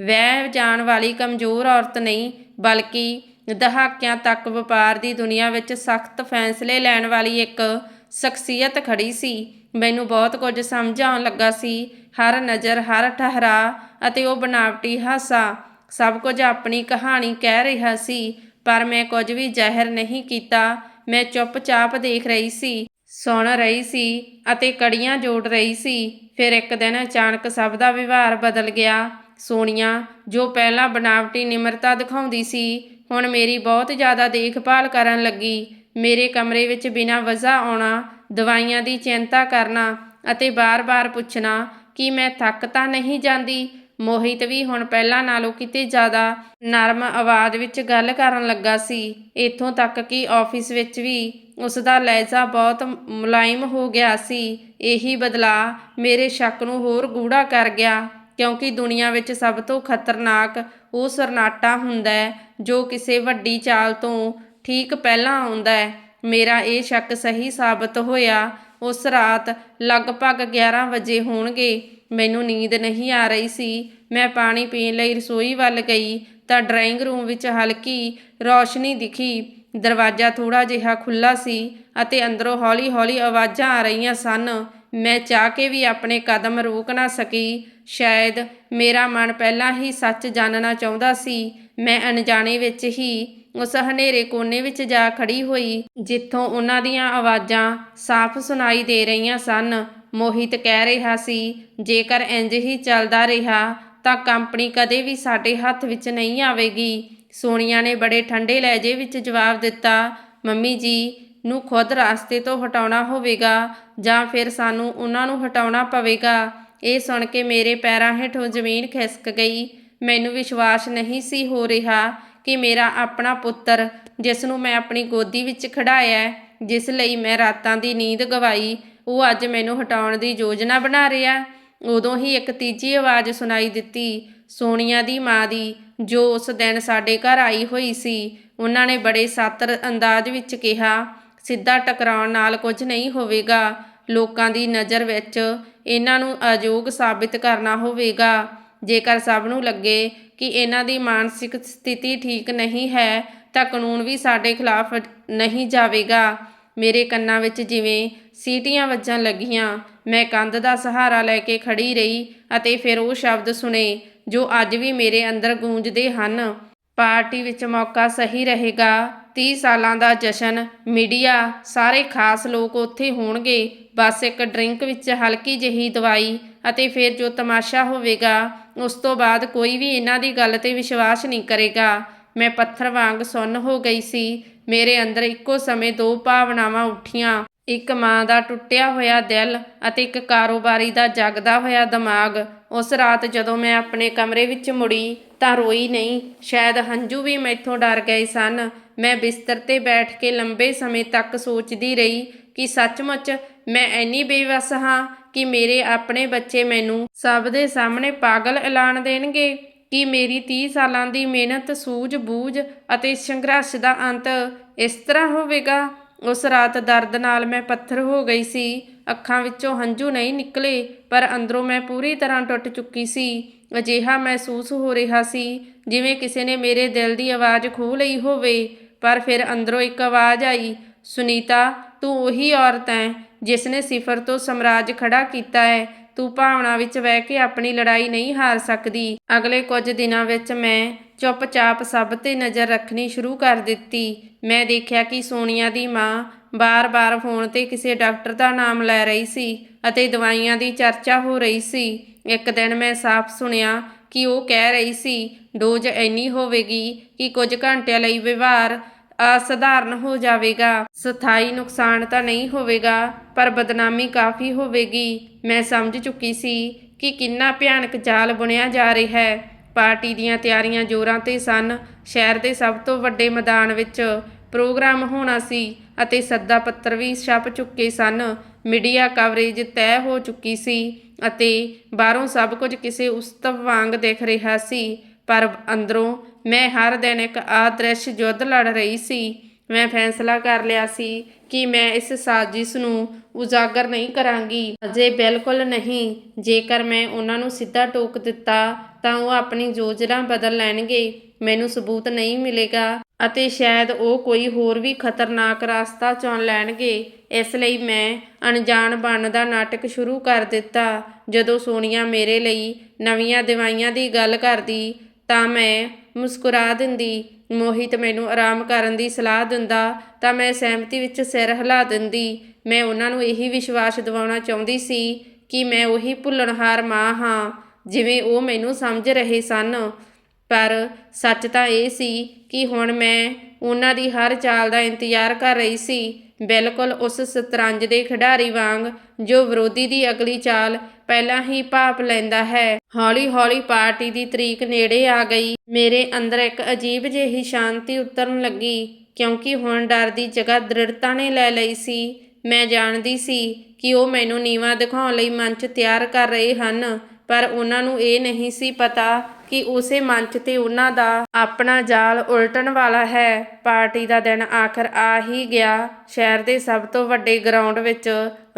ਵਹਿ ਜਾਣ ਵਾਲੀ ਕਮਜ਼ੋਰ ਔਰਤ ਨਹੀਂ, ਬਲਕਿ ਦਹਾਕਿਆਂ ਤੱਕ ਵਪਾਰ ਦੀ ਦੁਨੀਆ ਵਿੱਚ ਸਖਤ ਫੈਸਲੇ ਲੈਣ ਵਾਲੀ ਇੱਕ ਸ਼ਖਸੀਅਤ ਖੜੀ ਸੀ। ਮੈਨੂੰ ਬਹੁਤ ਕੁਝ ਸਮਝ ਆਉਣ ਲੱਗਾ ਸੀ। ਹਰ ਨਜ਼ਰ, ਹਰ ਠਹਿਰਾ ਅਤੇ ਉਹ ਬਨਾਵਟੀ ਹਾਸਾ ਸਭ ਕੁਝ ਆਪਣੀ ਕਹਾਣੀ ਕਹਿ ਰਿਹਾ ਸੀ, ਪਰ ਮੈਂ ਕੁਝ ਵੀ ਜ਼ਾਹਿਰ ਨਹੀਂ ਕੀਤਾ। ਮੈਂ ਚੁੱਪਚਾਪ ਦੇਖ ਰਹੀ ਸੀ। ਸੁਣ ਰਹੀ ਸੀ ਅਤੇ ਕੜੀਆਂ ਜੋੜ ਰਹੀ ਸੀ। ਫਿਰ ਇੱਕ ਦਿਨ ਅਚਾਨਕ ਸਭ ਦਾ ਵਿਵਹਾਰ ਬਦਲ ਗਿਆ। ਸੋਨੀਆ, ਜੋ ਪਹਿਲਾਂ ਬਨਾਵਟੀ ਨਿਮਰਤਾ ਦਿਖਾਉਂਦੀ ਸੀ, ਹੁਣ ਮੇਰੀ ਬਹੁਤ ਜ਼ਿਆਦਾ ਦੇਖਭਾਲ ਕਰਨ ਲੱਗੀ। ਮੇਰੇ ਕਮਰੇ ਵਿੱਚ ਬਿਨਾਂ ਵਜ੍ਹਾ ਆਉਣਾ, ਦਵਾਈਆਂ ਦੀ ਚਿੰਤਾ ਕਰਨਾ ਅਤੇ ਬਾਰ-ਬਾਰ ਪੁੱਛਣਾ ਕਿ ਮੈਂ ਥੱਕ ਤਾਂ ਨਹੀਂ ਜਾਂਦੀ ਮੋਹਿਤ ਵੀ ਹੁਣ ਪਹਿਲਾਂ ਨਾਲੋਂ ਕਿਤੇ ਜ਼ਿਆਦਾ ਨਰਮ ਆਵਾਜ਼ ਵਿੱਚ ਗੱਲ ਕਰਨ ਲੱਗਾ ਸੀ। ਇੱਥੋਂ ਤੱਕ ਕਿ ਆਫਿਸ ਵਿੱਚ ਵੀ ਉਸ ਦਾ ਲਹਿਜਾ ਬਹੁਤ ਮੁਲਾਇਮ ਹੋ ਗਿਆ ਸੀ। ਇਹੀ ਬਦਲਾਅ ਮੇਰੇ ਸ਼ੱਕ ਨੂੰ ਹੋਰ ਗੂੜਾ ਕਰ ਗਿਆ, ਕਿਉਂਕਿ ਦੁਨੀਆ ਵਿੱਚ ਸਭ ਤੋਂ ਖਤਰਨਾਕ ਉਹ ਸਰਨਾਟਾ ਹੁੰਦਾ ਹੈ ਜੋ ਕਿਸੇ ਵੱਡੀ ਚਾਲ ਤੋਂ ਠੀਕ ਪਹਿਲਾਂ ਆਉਂਦਾ ਹੈ। ਮੇਰਾ ਇਹ ਸ਼ੱਕ ਸਹੀ ਸਾਬਤ ਹੋਇਆ ਉਸ ਰਾਤ ਲਗਭਗ 11 ਵਜੇ ਹੋਣਗੇ। ਮੈਨੂੰ ਨੀਂਦ ਨਹੀਂ ਆ ਰਹੀ ਸੀ। ਮੈਂ ਪਾਣੀ ਪੀਣ ਲਈ ਰਸੋਈ ਵੱਲ ਗਈ ਤਾਂ ਡਰਾਇੰਗ ਰੂਮ ਵਿੱਚ ਹਲਕੀ ਰੌਸ਼ਨੀ ਦਿਖੀ। ਦਰਵਾਜ਼ਾ ਥੋੜਾ ਜਿਹਾ ਖੁੱਲਾ ਸੀ ਅਤੇ ਅੰਦਰੋਂ ਹੌਲੀ-ਹੌਲੀ ਆਵਾਜ਼ਾਂ ਆ ਰਹੀਆਂ ਸਨ। ਮੈਂ ਚਾਹ ਕੇ ਵੀ ਆਪਣੇ ਕਦਮ ਰੋਕ ਨਾ ਸਕੀ। ਸ਼ਾਇਦ ਮੇਰਾ ਮਨ ਪਹਿਲਾਂ ਹੀ ਸੱਚ ਜਾਣਨਾ ਚਾਹੁੰਦਾ ਸੀ। ਮੈਂ ਅਣਜਾਣੇ ਵਿੱਚ ਹੀ ਉਸ ਹਨੇਰੇ ਕੋਨੇ ਵਿੱਚ ਜਾ ਖੜੀ ਹੋਈ, ਜਿੱਥੋਂ ਉਹਨਾਂ ਦੀਆਂ ਆਵਾਜ਼ਾਂ ਸਾਫ਼ ਸੁਣਾਈ ਦੇ ਰਹੀਆਂ ਸਨ। ਮੋਹਿਤ ਕਹਿ ਰਿਹਾ ਸੀ, ਜੇਕਰ ਇੰਜ ਹੀ ਚੱਲਦਾ ਰਿਹਾ, ਤਾਂ ਕੰਪਨੀ ਕਦੇ ਵੀ ਸਾਡੇ ਹੱਥ ਵਿੱਚ ਨਹੀਂ ਆਵੇਗੀ। ਸੋਨੀਆ ਨੇ ਬੜੇ ਠੰਡੇ ਲਹਿਜੇ ਵਿੱਚ ਜਵਾਬ ਦਿੱਤਾ, ਮੰਮੀ ਜੀ ਨੂੰ ਖੁਦ ਰਾਸਤੇ ਤੋਂ ਹਟਾਉਣਾ ਹੋਵੇਗਾ ਜਾਂ ਫਿਰ ਸਾਨੂੰ ਉਹਨਾਂ ਨੂੰ ਹਟਾਉਣਾ ਪਵੇਗਾ। ਇਹ ਸੁਣ ਕੇ ਮੇਰੇ ਪੈਰਾਂ ਹੇਠੋਂ ਜ਼ਮੀਨ ਖਿਸਕ ਗਈ। ਮੈਨੂੰ ਵਿਸ਼ਵਾਸ ਨਹੀਂ ਸੀ ਹੋ ਰਿਹਾ ਕਿ ਮੇਰਾ ਆਪਣਾ ਪੁੱਤਰ, ਜਿਸ ਨੂੰ ਮੈਂ ਆਪਣੀ ਗੋਦੀ ਵਿੱਚ ਖੜਾਇਆ ਜਿਸ ਲਈ ਮੈਂ ਰਾਤਾਂ ਦੀ ਨੀਂਦ ਗਵਾਈ, ਉਹ ਅੱਜ ਮੈਨੂੰ ਹਟਾਉਣ ਦੀ ਯੋਜਨਾ ਬਣਾ ਰਿਹਾ। ਉਦੋਂ ਹੀ ਇੱਕ ਤੀਜੀ ਆਵਾਜ਼ ਸੁਣਾਈ ਦਿੱਤੀ, ਸੋਨੀਆ ਦੀ ਮਾਂ ਦੀ, ਜੋ ਉਸ ਦਿਨ ਸਾਡੇ ਘਰ ਆਈ ਹੋਈ ਸੀ। ਉਹਨਾਂ ਨੇ ਬੜੇ ਸਾਤਰ ਅੰਦਾਜ਼ ਵਿੱਚ ਕਿਹਾ ਸਿੱਧਾ ਟਕਰਾਉਣ ਨਾਲ ਕੁਝ ਨਹੀਂ ਹੋਵੇਗਾ। ਲੋਕਾਂ ਦੀ ਨਜ਼ਰ ਵਿੱਚ ਇਹਨਾਂ ਨੂੰ ਅਯੋਗ ਸਾਬਿਤ ਕਰਨਾ ਹੋਵੇਗਾ। ਜੇਕਰ ਸਭ ਨੂੰ ਲੱਗੇ ਕਿ ਇਹਨਾਂ ਦੀ ਮਾਨਸਿਕ ਸਥਿਤੀ ਠੀਕ ਨਹੀਂ ਹੈ, ਤਾਂ ਕਾਨੂੰਨ ਵੀ ਸਾਡੇ ਖਿਲਾਫ ਨਹੀਂ ਜਾਵੇਗਾ। ਮੇਰੇ ਕੰਨਾਂ ਵਿੱਚ ਜਿਵੇਂ ਸੀਟੀਆਂ ਵੱਜਣ ਲੱਗੀਆਂ, ਮੈਂ ਕੰਧ ਦਾ ਸਹਾਰਾ ਲੈ ਕੇ ਖੜੀ ਰਹੀ ਅਤੇ ਫਿਰ ਉਹ ਸ਼ਬਦ ਸੁਣੇ, ਜੋ ਅੱਜ ਵੀ ਮੇਰੇ ਅੰਦਰ ਗੂੰਜਦੇ ਹਨ। ਪਾਰਟੀ ਵਿੱਚ ਮੌਕਾ ਸਹੀ ਰਹੇਗਾ। 30 ਸਾਲਾਂ ਦਾ ਜਸ਼ਨ, ਮੀਡੀਆ, ਸਾਰੇ ਖਾਸ ਲੋਕ ਉੱਥੇ ਹੋਣਗੇ। ਬਸ ਇੱਕ ਡਰਿੰਕ ਵਿੱਚ ਹਲਕੀ ਜਿਹੀ ਦਵਾਈ ਅਤੇ ਫਿਰ ਜੋ ਤਮਾਸ਼ਾ ਹੋਵੇਗਾ, ਉਸ ਤੋਂ ਬਾਅਦ ਕੋਈ ਵੀ ਇਹਨਾਂ ਦੀ ਗੱਲ ਤੇ ਵਿਸ਼ਵਾਸ ਨਹੀਂ ਕਰੇਗਾ। ਮੈਂ ਪੱਥਰ ਵਾਂਗ ਸੁੰਨ ਹੋ ਗਈ ਸੀ। ਮੇਰੇ ਅੰਦਰ ਇੱਕੋ ਸਮੇਂ ਦੋ ਭਾਵਨਾਵਾਂ ਉੱਠੀਆਂ। ਇੱਕ ਮਾਂ ਦਾ ਟੁੱਟਿਆ ਹੋਇਆ ਦਿਲ ਅਤੇ ਇੱਕ ਕਾਰੋਬਾਰੀ ਦਾ ਜਗਦਾ ਹੋਇਆ ਦਿਮਾਗ। ਉਸ ਰਾਤ ਜਦੋਂ ਮੈਂ ਆਪਣੇ ਕਮਰੇ ਵਿੱਚ ਮੁੜੀ ਤਾਂ ਰੋਈ ਨਹੀਂ। ਸ਼ਾਇਦ ਹੰਝੂ ਵੀ ਮੈਥੋਂ ਡਰ ਗਏ ਸਨ। ਮੈਂ ਬਿਸਤਰ ਤੇ ਬੈਠ ਕੇ ਲੰਬੇ ਸਮੇਂ ਤੱਕ ਸੋਚਦੀ ਰਹੀ ਕਿ ਸੱਚਮੁੱਚ ਮੈਂ ਇੰਨੀ ਬੇਵਸ ਹਾਂ ਕਿ ਮੇਰੇ ਆਪਣੇ ਬੱਚੇ ਮੈਨੂੰ ਸਭ ਦੇ ਸਾਹਮਣੇ ਪਾਗਲ ਐਲਾਨ ਦੇਣਗੇ। ਕਿ ਮੇਰੀ 30 ਸਾਲਾਂ ਦੀ ਮਿਹਨਤ ਸੂਝ-ਬੂਝ ਅਤੇ ਸੰਘਰਸ਼ ਦਾ ਅੰਤ ਇਸ ਤਰ੍ਹਾਂ ਹੋਵੇਗਾ? ਉਸ ਰਾਤ ਦਰਦ ਨਾਲ ਮੈਂ ਪੱਥਰ ਹੋ ਗਈ ਸੀ। ਅੱਖਾਂ ਵਿੱਚੋਂ ਹੰਝੂ ਨਹੀਂ ਨਿਕਲੇ, ਪਰ ਅੰਦਰੋਂ ਮੈਂ ਪੂਰੀ ਤਰ੍ਹਾਂ ਟੁੱਟ ਚੁੱਕੀ ਸੀ। ਅਜਿਹਾ ਮਹਿਸੂਸ ਹੋ ਰਿਹਾ ਸੀ ਜਿਵੇਂ ਕਿਸੇ ਨੇ ਮੇਰੇ ਦਿਲ ਦੀ ਆਵਾਜ਼ ਖੋਹ ਲਈ ਹੋਵੇ, ਪਰ ਫਿਰ ਅੰਦਰੋਂ ਇੱਕ ਆਵਾਜ਼ ਆਈ, ਸੁਨੀਤਾ, ਤੂੰ ਉਹੀ ਔਰਤ ਹੈ ਜਿਸ ਨੇ ਸਿਫਰ ਤੋਂ ਸਮਰਾਜ ਖੜਾ ਕੀਤਾ ਹੈ। ਤੂੰ ਭਾਵਨਾ ਵਿੱਚ ਬਹਿ ਕੇ ਆਪਣੀ ਲੜਾਈ ਨਹੀਂ ਹਾਰ ਸਕਦੀ। ਅਗਲੇ ਕੁਝ ਦਿਨਾਂ ਵਿੱਚ ਮੈਂ ਚੁੱਪਚਾਪ ਸਭ ਤੇ ਨਜ਼ਰ ਰੱਖਣੀ ਸ਼ੁਰੂ ਕਰ ਦਿੱਤੀ। ਮੈਂ ਦੇਖਿਆ ਕਿ ਸੋਨੀਆ ਦੀ ਮਾਂ ਬਾਰ-ਬਾਰ ਫੋਨ ਤੇ ਕਿਸੇ ਡਾਕਟਰ ਦਾ ਨਾਮ ਲੈ ਰਹੀ ਸੀ ਅਤੇ ਦਵਾਈਆਂ ਦੀ ਚਰਚਾ ਹੋ ਰਹੀ ਸੀ। ਇੱਕ ਦਿਨ ਮੈਂ ਸਾਫ਼ ਸੁਣਿਆ ਕਿ ਉਹ ਕਹਿ ਰਹੀ ਸੀ, ਡੋਜ਼ ਇੰਨੀ ਹੋਵੇਗੀ ਕਿ ਕੁਝ ਘੰਟਿਆਂ ਲਈ ਵਿਵਹਾਰ ਅਸਧਾਰਨ ਹੋ ਜਾਵੇਗਾ। ਸਥਾਈ ਨੁਕਸਾਨ ਤਾਂ ਨਹੀਂ ਹੋਵੇਗਾ, ਪਰ ਬਦਨਾਮੀ ਕਾਫੀ ਹੋਵੇਗੀ। ਮੈਂ ਸਮਝ ਚੁੱਕੀ ਸੀ ਕਿ ਕਿੰਨਾ ਭਿਆਨਕ ਜਾਲ ਬੁਣਿਆ ਜਾ ਰਿਹਾ ਹੈ। ਪਾਰਟੀ ਦੀਆਂ ਤਿਆਰੀਆਂ ਜ਼ੋਰਾਂ ਤੇ ਸਨ। ਸ਼ਹਿਰ ਦੇ ਸਭ ਤੋਂ ਵੱਡੇ ਮੈਦਾਨ ਵਿੱਚ ਪ੍ਰੋਗਰਾਮ ਹੋਣਾ ਸੀ ਅਤੇ ਸੱਦਾ ਪੱਤਰ ਵੀ ਛਪ ਚੁੱਕੇ ਸਨ। ਮੀਡੀਆ ਕਵਰੇਜ ਤੈਅ ਹੋ ਚੁੱਕੀ ਸੀ ਅਤੇ ਬਾਹਰੋਂ ਸਭ ਕੁਝ ਕਿਸੇ ਉਸਤਵ ਵਾਂਗ ਦਿਖ ਰਿਹਾ ਸੀ। ਪਰ ਅੰਦਰੋਂ ਮੈਂ ਹਰ ਦਿਨ ਇੱਕ ਆਦਰਸ਼ ਯੁੱਧ ਲੜ ਰਹੀ ਸੀ। ਮੈਂ ਫੈਸਲਾ ਕਰ ਲਿਆ ਸੀ ਕਿ ਮੈਂ ਇਸ ਸਾਜ਼ਿਸ਼ ਨੂੰ ਉਜਾਗਰ ਨਹੀਂ ਕਰਾਂਗੀ। ਅਜੇ ਬਿਲਕੁਲ ਨਹੀਂ। ਜੇਕਰ ਮੈਂ ਉਹਨਾਂ ਨੂੰ ਸਿੱਧਾ ਟੋਕ ਦਿੱਤਾ, ਤਾਂ ਉਹ ਆਪਣੀ ਯੋਜਨਾ ਬਦਲ ਲੈਣਗੇ। ਮੈਨੂੰ ਸਬੂਤ ਨਹੀਂ ਮਿਲੇਗਾ ਅਤੇ ਸ਼ਾਇਦ ਉਹ ਕੋਈ ਹੋਰ ਵੀ ਖਤਰਨਾਕ ਰਸਤਾ ਚੁਣ ਲੈਣਗੇ। ਇਸ ਲਈ ਮੈਂ ਅਣਜਾਣ ਬਣ ਦਾ ਨਾਟਕ ਸ਼ੁਰੂ ਕਰ ਦਿੱਤਾ। ਜਦੋਂ ਸੋਨੀਆ ਮੇਰੇ ਲਈ ਨਵੀਆਂ ਦਵਾਈਆਂ ਦੀ ਗੱਲ ਕਰਦੀ, ਤਾਂ ਮੈਂ ਮੁਸਕਰਾ ਦਿੰਦੀ ਮੋਹਿਤ ਮੈਨੂੰ ਆਰਾਮ ਕਰਨ ਦੀ ਸਲਾਹ ਦਿੰਦਾ, ਤਾਂ ਮੈਂ ਸਹਿਮਤੀ ਵਿੱਚ ਸਿਰ ਹਿਲਾ ਦਿੰਦੀ। ਮੈਂ ਉਹਨਾਂ ਨੂੰ ਇਹੀ ਵਿਸ਼ਵਾਸ ਦਿਵਾਉਣਾ ਚਾਹੁੰਦੀ ਸੀ ਕਿ ਮੈਂ ਉਹੀ ਭੁੱਲਣਹਾਰ ਮਾਂ ਹਾਂ, ਜਿਵੇਂ ਉਹ ਮੈਨੂੰ ਸਮਝ ਰਹੇ ਸਨ। ਪਰ ਸੱਚ ਤਾਂ ਇਹ ਸੀ ਕਿ ਹੁਣ ਮੈਂ ਉਹਨਾਂ ਦੀ ਹਰ ਚਾਲ ਦਾ ਇੰਤਜ਼ਾਰ ਕਰ ਰਹੀ ਸੀ। ਬਿਲਕੁਲ ਉਸ ਸ਼ਤਰੰਜ ਦੇ ਖਿਡਾਰੀ ਵਾਂਗ, ਜੋ ਵਿਰੋਧੀ ਦੀ ਅਗਲੀ ਚਾਲ ਪਹਿਲਾਂ ਹੀ ਭਾਪ ਲੈਂਦਾ ਹੈ। ਹੌਲੀ-ਹੌਲੀ ਪਾਰਟੀ ਦੀ ਤਰੀਕ ਨੇੜੇ ਆ ਗਈ। ਮੇਰੇ ਅੰਦਰ ਇੱਕ ਅਜੀਬ ਜਿਹੀ ਸ਼ਾਂਤੀ ਉਤਰਨ ਲੱਗੀ, ਕਿਉਂਕਿ ਹੁਣ ਡਰ ਦੀ ਜਗ੍ਹਾ ਦ੍ਰਿੜਤਾ ਨੇ ਲੈ ਲਈ ਸੀ। ਮੈਂ ਜਾਣਦੀ ਸੀ ਕਿ ਉਹ ਮੈਨੂੰ ਨੀਵਾ ਦਿਖਾਉਣ ਲਈ ਮੰਚ ਤਿਆਰ ਕਰ ਰਹੇ ਹਨ, ਪਰ ਉਹਨਾਂ ਨੂੰ ਇਹ ਨਹੀਂ ਸੀ ਪਤਾ ਕਿ ਉਸੇ ਮੰਚ ਤੇ ਉਹਨਾਂ ਦਾ ਆਪਣਾ ਜਾਲ ਉਲਟਣ ਵਾਲਾ ਹੈ। ਪਾਰਟੀ ਦਾ ਦਿਨ ਆਖਰ ਆ ਹੀ ਗਿਆ। ਸ਼ਹਿਰ ਦੇ ਸਭ ਤੋਂ ਵੱਡੇ ਗਰਾਊਂਡ ਵਿੱਚ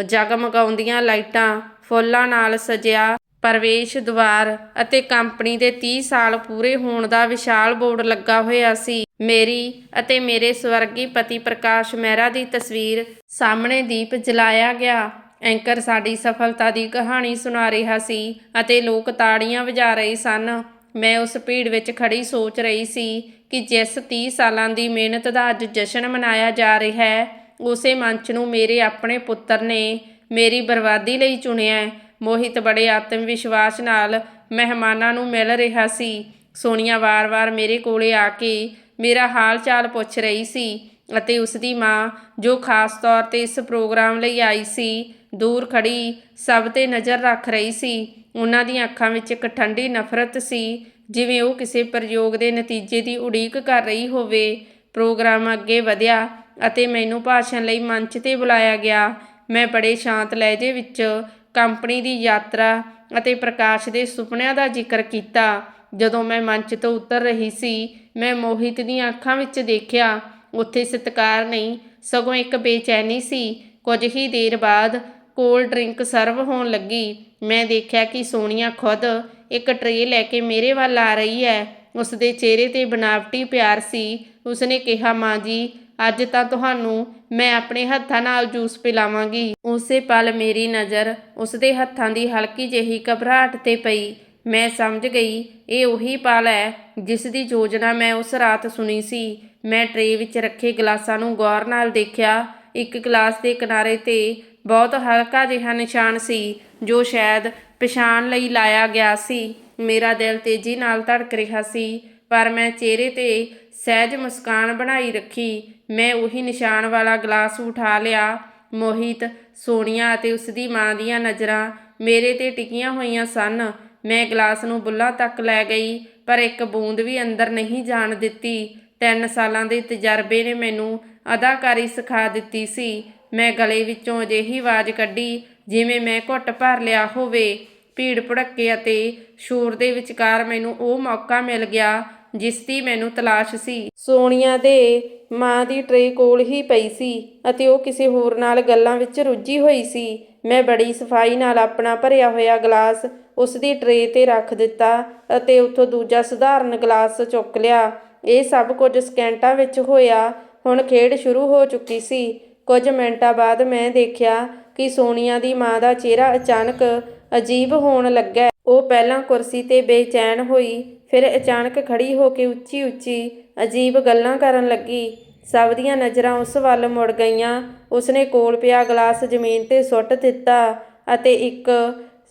ਜਗਮਗਾਉਂਦੀਆਂ ਲਾਈਟਾਂ, ਫੁੱਲਾਂ ਨਾਲ ਸਜਿਆ ਪ੍ਰਵੇਸ਼ ਦੁਆਰ ਅਤੇ ਕੰਪਨੀ ਦੇ 30 ਸਾਲ ਪੂਰੇ ਹੋਣ ਦਾ ਵਿਸ਼ਾਲ ਬੋਰਡ ਲੱਗਾ ਹੋਇਆ ਸੀ। ਮੇਰੀ ਅਤੇ ਮੇਰੇ ਸਵਰਗੀ ਪਤੀ ਪ੍ਰਕਾਸ਼ ਮਹਿਰਾ ਦੀ ਤਸਵੀਰ ਸਾਹਮਣੇ ਦੀਪ ਜਲਾਇਆ ਗਿਆ। ਐਂਕਰ ਸਾਡੀ ਸਫਲਤਾ ਦੀ ਕਹਾਣੀ ਸੁਣਾ ਰਿਹਾ ਸੀ ਅਤੇ ਲੋਕ ਤਾੜੀਆਂ ਵਜਾ ਰਹੇ ਸਨ। ਮੈਂ ਉਸ ਭੀੜ ਵਿੱਚ ਖੜੀ ਸੋਚ ਰਹੀ ਸੀ ਕਿ ਜਿਸ 30 ਸਾਲਾਂ ਦੀ ਮਿਹਨਤ ਦਾ ਅੱਜ ਜਸ਼ਨ ਮਨਾਇਆ ਜਾ ਰਿਹਾ ਹੈ, ਉਸੇ ਮੰਚ ਨੂੰ ਮੇਰੇ ਆਪਣੇ ਪੁੱਤਰ ਨੇ ਮੇਰੀ ਬਰਬਾਦੀ ਲਈ ਚੁਣਿਆ ਮੋਹਿਤ ਬੜੇ ਆਤਮ ਵਿਸ਼ਵਾਸ ਨਾਲ ਮਹਿਮਾਨਾਂ ਨੂੰ ਮਿਲ ਰਿਹਾ ਸੀ। ਸੋਨੀਆ ਵਾਰ-ਵਾਰ ਮੇਰੇ ਕੋਲੇ ਆ ਕੇ ਮੇਰਾ ਹਾਲ ਚਾਲ ਪੁੱਛ ਰਹੀ ਸੀ ਅਤੇ ਉਸ ਦੀ ਮਾਂ, ਜੋ ਖਾਸ ਤੌਰ ਤੇ ਇਸ ਪ੍ਰੋਗਰਾਮ ਲਈ ਆਈ ਸੀ ਦੂਰ ਖੜੀ ਸਭ ਤੇ ਨਜ਼ਰ ਰੱਖ ਰਹੀ ਸੀ। ਉਹਨਾਂ ਦੀਆਂ ਅੱਖਾਂ ਵਿੱਚ ਇੱਕ ਠੰਡੀ ਨਫ਼ਰਤ ਸੀ। ਜਿਵੇਂ ਉਹ ਕਿਸੇ ਪ੍ਰਯੋਗ ਦੇ ਨਤੀਜੇ ਦੀ ਉਡੀਕ ਕਰ ਰਹੀ ਹੋਵੇ। ਪ੍ਰੋਗਰਾਮ ਅੱਗੇ ਵਧਿਆ ਅਤੇ ਮੈਨੂੰ ਭਾਸ਼ਣ ਲਈ ਮੰਚ ਤੇ ਬੁਲਾਇਆ ਗਿਆ। ਮੈਂ ਬੜੇ ਸ਼ਾਂਤ ਲਹਿਜੇ ਵਿੱਚ ਕੰਪਨੀ ਦੀ ਯਾਤਰਾ ਅਤੇ ਪ੍ਰਕਾਸ਼ ਦੇ ਸੁਪਨਿਆਂ ਦਾ ਜ਼ਿਕਰ ਕੀਤਾ। ਜਦੋਂ ਮੈਂ ਮੰਚ ਤੋਂ ਉਤਰ ਰਹੀ ਸੀ, ਮੈਂ ਮੋਹਿਤ ਦੀਆਂ ਅੱਖਾਂ ਵਿੱਚ ਦੇਖਿਆ। ਉੱਥੇ ਸਤਿਕਾਰ ਨਹੀਂ, ਸਗੋਂ ਇੱਕ ਬੇਚੈਨੀ ਸੀ। ਕੁਝ ਹੀ ਦੇਰ ਬਾਅਦ ਕੋਲਡ ਡਰਿੰਕ ਸਰਵ ਹੋਣ ਲੱਗੀ। ਮੈਂ ਦੇਖਿਆ ਕਿ ਸੋਨੀਆ ਖੁਦ ਇੱਕ ਟਰੇ ਲੈ ਕੇ ਮੇਰੇ ਵੱਲ ਆ ਰਹੀ ਹੈ। ਉਸ ਦੇ ਚਿਹਰੇ ਤੇ ਬਨਾਵਟੀ ਪਿਆਰ ਸੀ। ਉਸਨੇ ਕਿਹਾ, ਮਾਂ ਜੀ, ਅੱਜ ਤਾਂ ਤੁਹਾਨੂੰ ਮੈਂ ਆਪਣੇ ਹੱਥਾਂ ਨਾਲ ਜੂਸ ਪਿਲਾਵਾਂਗੀ। ਉਸੇ ਪਲ ਮੇਰੀ ਨਜ਼ਰ ਉਸਦੇ ਹੱਥਾਂ ਦੀ ਹਲਕੀ ਜਿਹੀ ਘਬਰਾਹਟ ਤੇ ਪਈ। ਮੈਂ ਸਮਝ ਗਈ, ਇਹ ਉਹੀ ਪਲ ਹੈ ਜਿਸ ਦੀ ਯੋਜਨਾ ਮੈਂ ਉਸ ਰਾਤ ਸੁਣੀ ਸੀ। ਮੈਂ ਟਰੇ ਵਿੱਚ ਰੱਖੇ ਗਲਾਸਾਂ ਨੂੰ ਗੌਰ ਨਾਲ ਦੇਖਿਆ। ਇੱਕ ਗਲਾਸ ਦੇ ਕਿਨਾਰੇ ਤੇ ਬਹੁਤ ਹਲਕਾ ਜਿਹਾ ਨਿਸ਼ਾਨ ਸੀ, ਜੋ ਸ਼ਾਇਦ ਪਛਾਣ ਲਈ ਲਾਇਆ ਗਿਆ ਸੀ। ਮੇਰਾ ਦਿਲ ਤੇਜ਼ੀ ਨਾਲ ਧੜਕ ਰਿਹਾ ਸੀ, ਪਰ ਮੈਂ ਚਿਹਰੇ ਤੇ ਸਹਿਜ ਮੁਸਕਾਨ ਬਣਾਈ ਰੱਖੀ। ਮੈਂ ਉਹੀ ਨਿਸ਼ਾਨ ਵਾਲਾ ਗਲਾਸ ਉਠਾ ਲਿਆ। ਮੋਹਿਤ ਸੋਨੀਆ ਅਤੇ ਉਸ ਦੀ ਮਾਂ ਦੀਆਂ ਨਜ਼ਰਾਂ ਮੇਰੇ ਤੇ ਟਿਕੀਆਂ ਹੋਈਆਂ ਸਨ। ਮੈਂ ਗਲਾਸ ਨੂੰ ਬੁੱਲਾਂ ਤੱਕ ਲੈ ਗਈ, ਪਰ ਇੱਕ ਬੂੰਦ ਵੀ ਅੰਦਰ ਨਹੀਂ ਜਾਣ ਦਿੱਤੀ। ਤਿੰਨ ਸਾਲਾਂ ਦੇ ਤਜਰਬੇ ਨੇ ਮੈਨੂੰ ਅਦਾਕਾਰੀ ਸਿਖਾ ਦਿੱਤੀ ਸੀ। ਮੈਂ ਗਲੇ ਵਿੱਚੋਂ ਅਜਿਹੀ ਆਵਾਜ਼ ਕੱਢੀ ਜਿਵੇਂ ਮੈਂ ਘੁੱਟ ਭਰ ਲਿਆ ਹੋਵੇ। ਭੀੜ ਭੜੱਕੇ ਅਤੇ ਸ਼ੋਰ ਦੇ ਵਿਚਕਾਰ ਮੈਨੂੰ ਉਹ ਮੌਕਾ ਮਿਲ ਗਿਆ ਜਿਸ ਦੀ ਮੈਨੂੰ ਤਲਾਸ਼ ਸੀ। ਸੋਨੀਆ ਦੇ ਮਾਂ ਦੀ ਟਰੇ ਕੋਲ ਹੀ ਪਈ ਸੀ ਅਤੇ ਉਹ ਕਿਸੇ ਹੋਰ ਨਾਲ ਗੱਲਾਂ ਵਿੱਚ ਰੁੱਝੀ ਹੋਈ ਸੀ। ਮੈਂ ਬੜੀ ਸਫ਼ਾਈ ਨਾਲ ਆਪਣਾ ਭਰਿਆ ਹੋਇਆ ਗਲਾਸ ਉਸ ਦੀ ਟਰੇ ਤੇ ਰੱਖ ਦਿੱਤਾ ਅਤੇ ਉੱਥੋਂ ਦੂਜਾ ਸਧਾਰਨ ਗਲਾਸ ਚੁੱਕ ਲਿਆ। ਇਹ ਸਭ ਕੁਝ ਸਕਿੰਟਾਂ ਵਿੱਚ ਹੋਇਆ। ਹੁਣ ਖੇਡ ਸ਼ੁਰੂ ਹੋ ਚੁੱਕੀ ਸੀ। ਕੁਝ ਮਿੰਟਾਂ ਬਾਅਦ ਮੈਂ ਦੇਖਿਆ ਕਿ ਸੋਨੀਆ ਦੀ ਮਾਂ ਦਾ ਚਿਹਰਾ ਅਚਾਨਕ ਅਜੀਬ ਹੋਣ ਲੱਗਾ ਉਹ ਪਹਿਲਾਂ ਕੁਰਸੀ ਤੇ ਬੇਚੈਨ ਹੋਈ, ਫਿਰ ਅਚਾਨਕ ਖੜੀ ਹੋ ਕੇ ਉੱਚੀ ਉੱਚੀ ਅਜੀਬ ਗੱਲਾਂ ਕਰਨ ਲੱਗੀ। ਸਭ ਦੀਆਂ ਨਜ਼ਰਾਂ ਉਸ ਵੱਲ ਮੁੜ ਗਈਆਂ। ਉਸਨੇ ਕੋਲ ਪਿਆ ਗਲਾਸ ਜ਼ਮੀਨ ਤੇ ਸੁੱਟ ਦਿੱਤਾ ਅਤੇ ਇੱਕ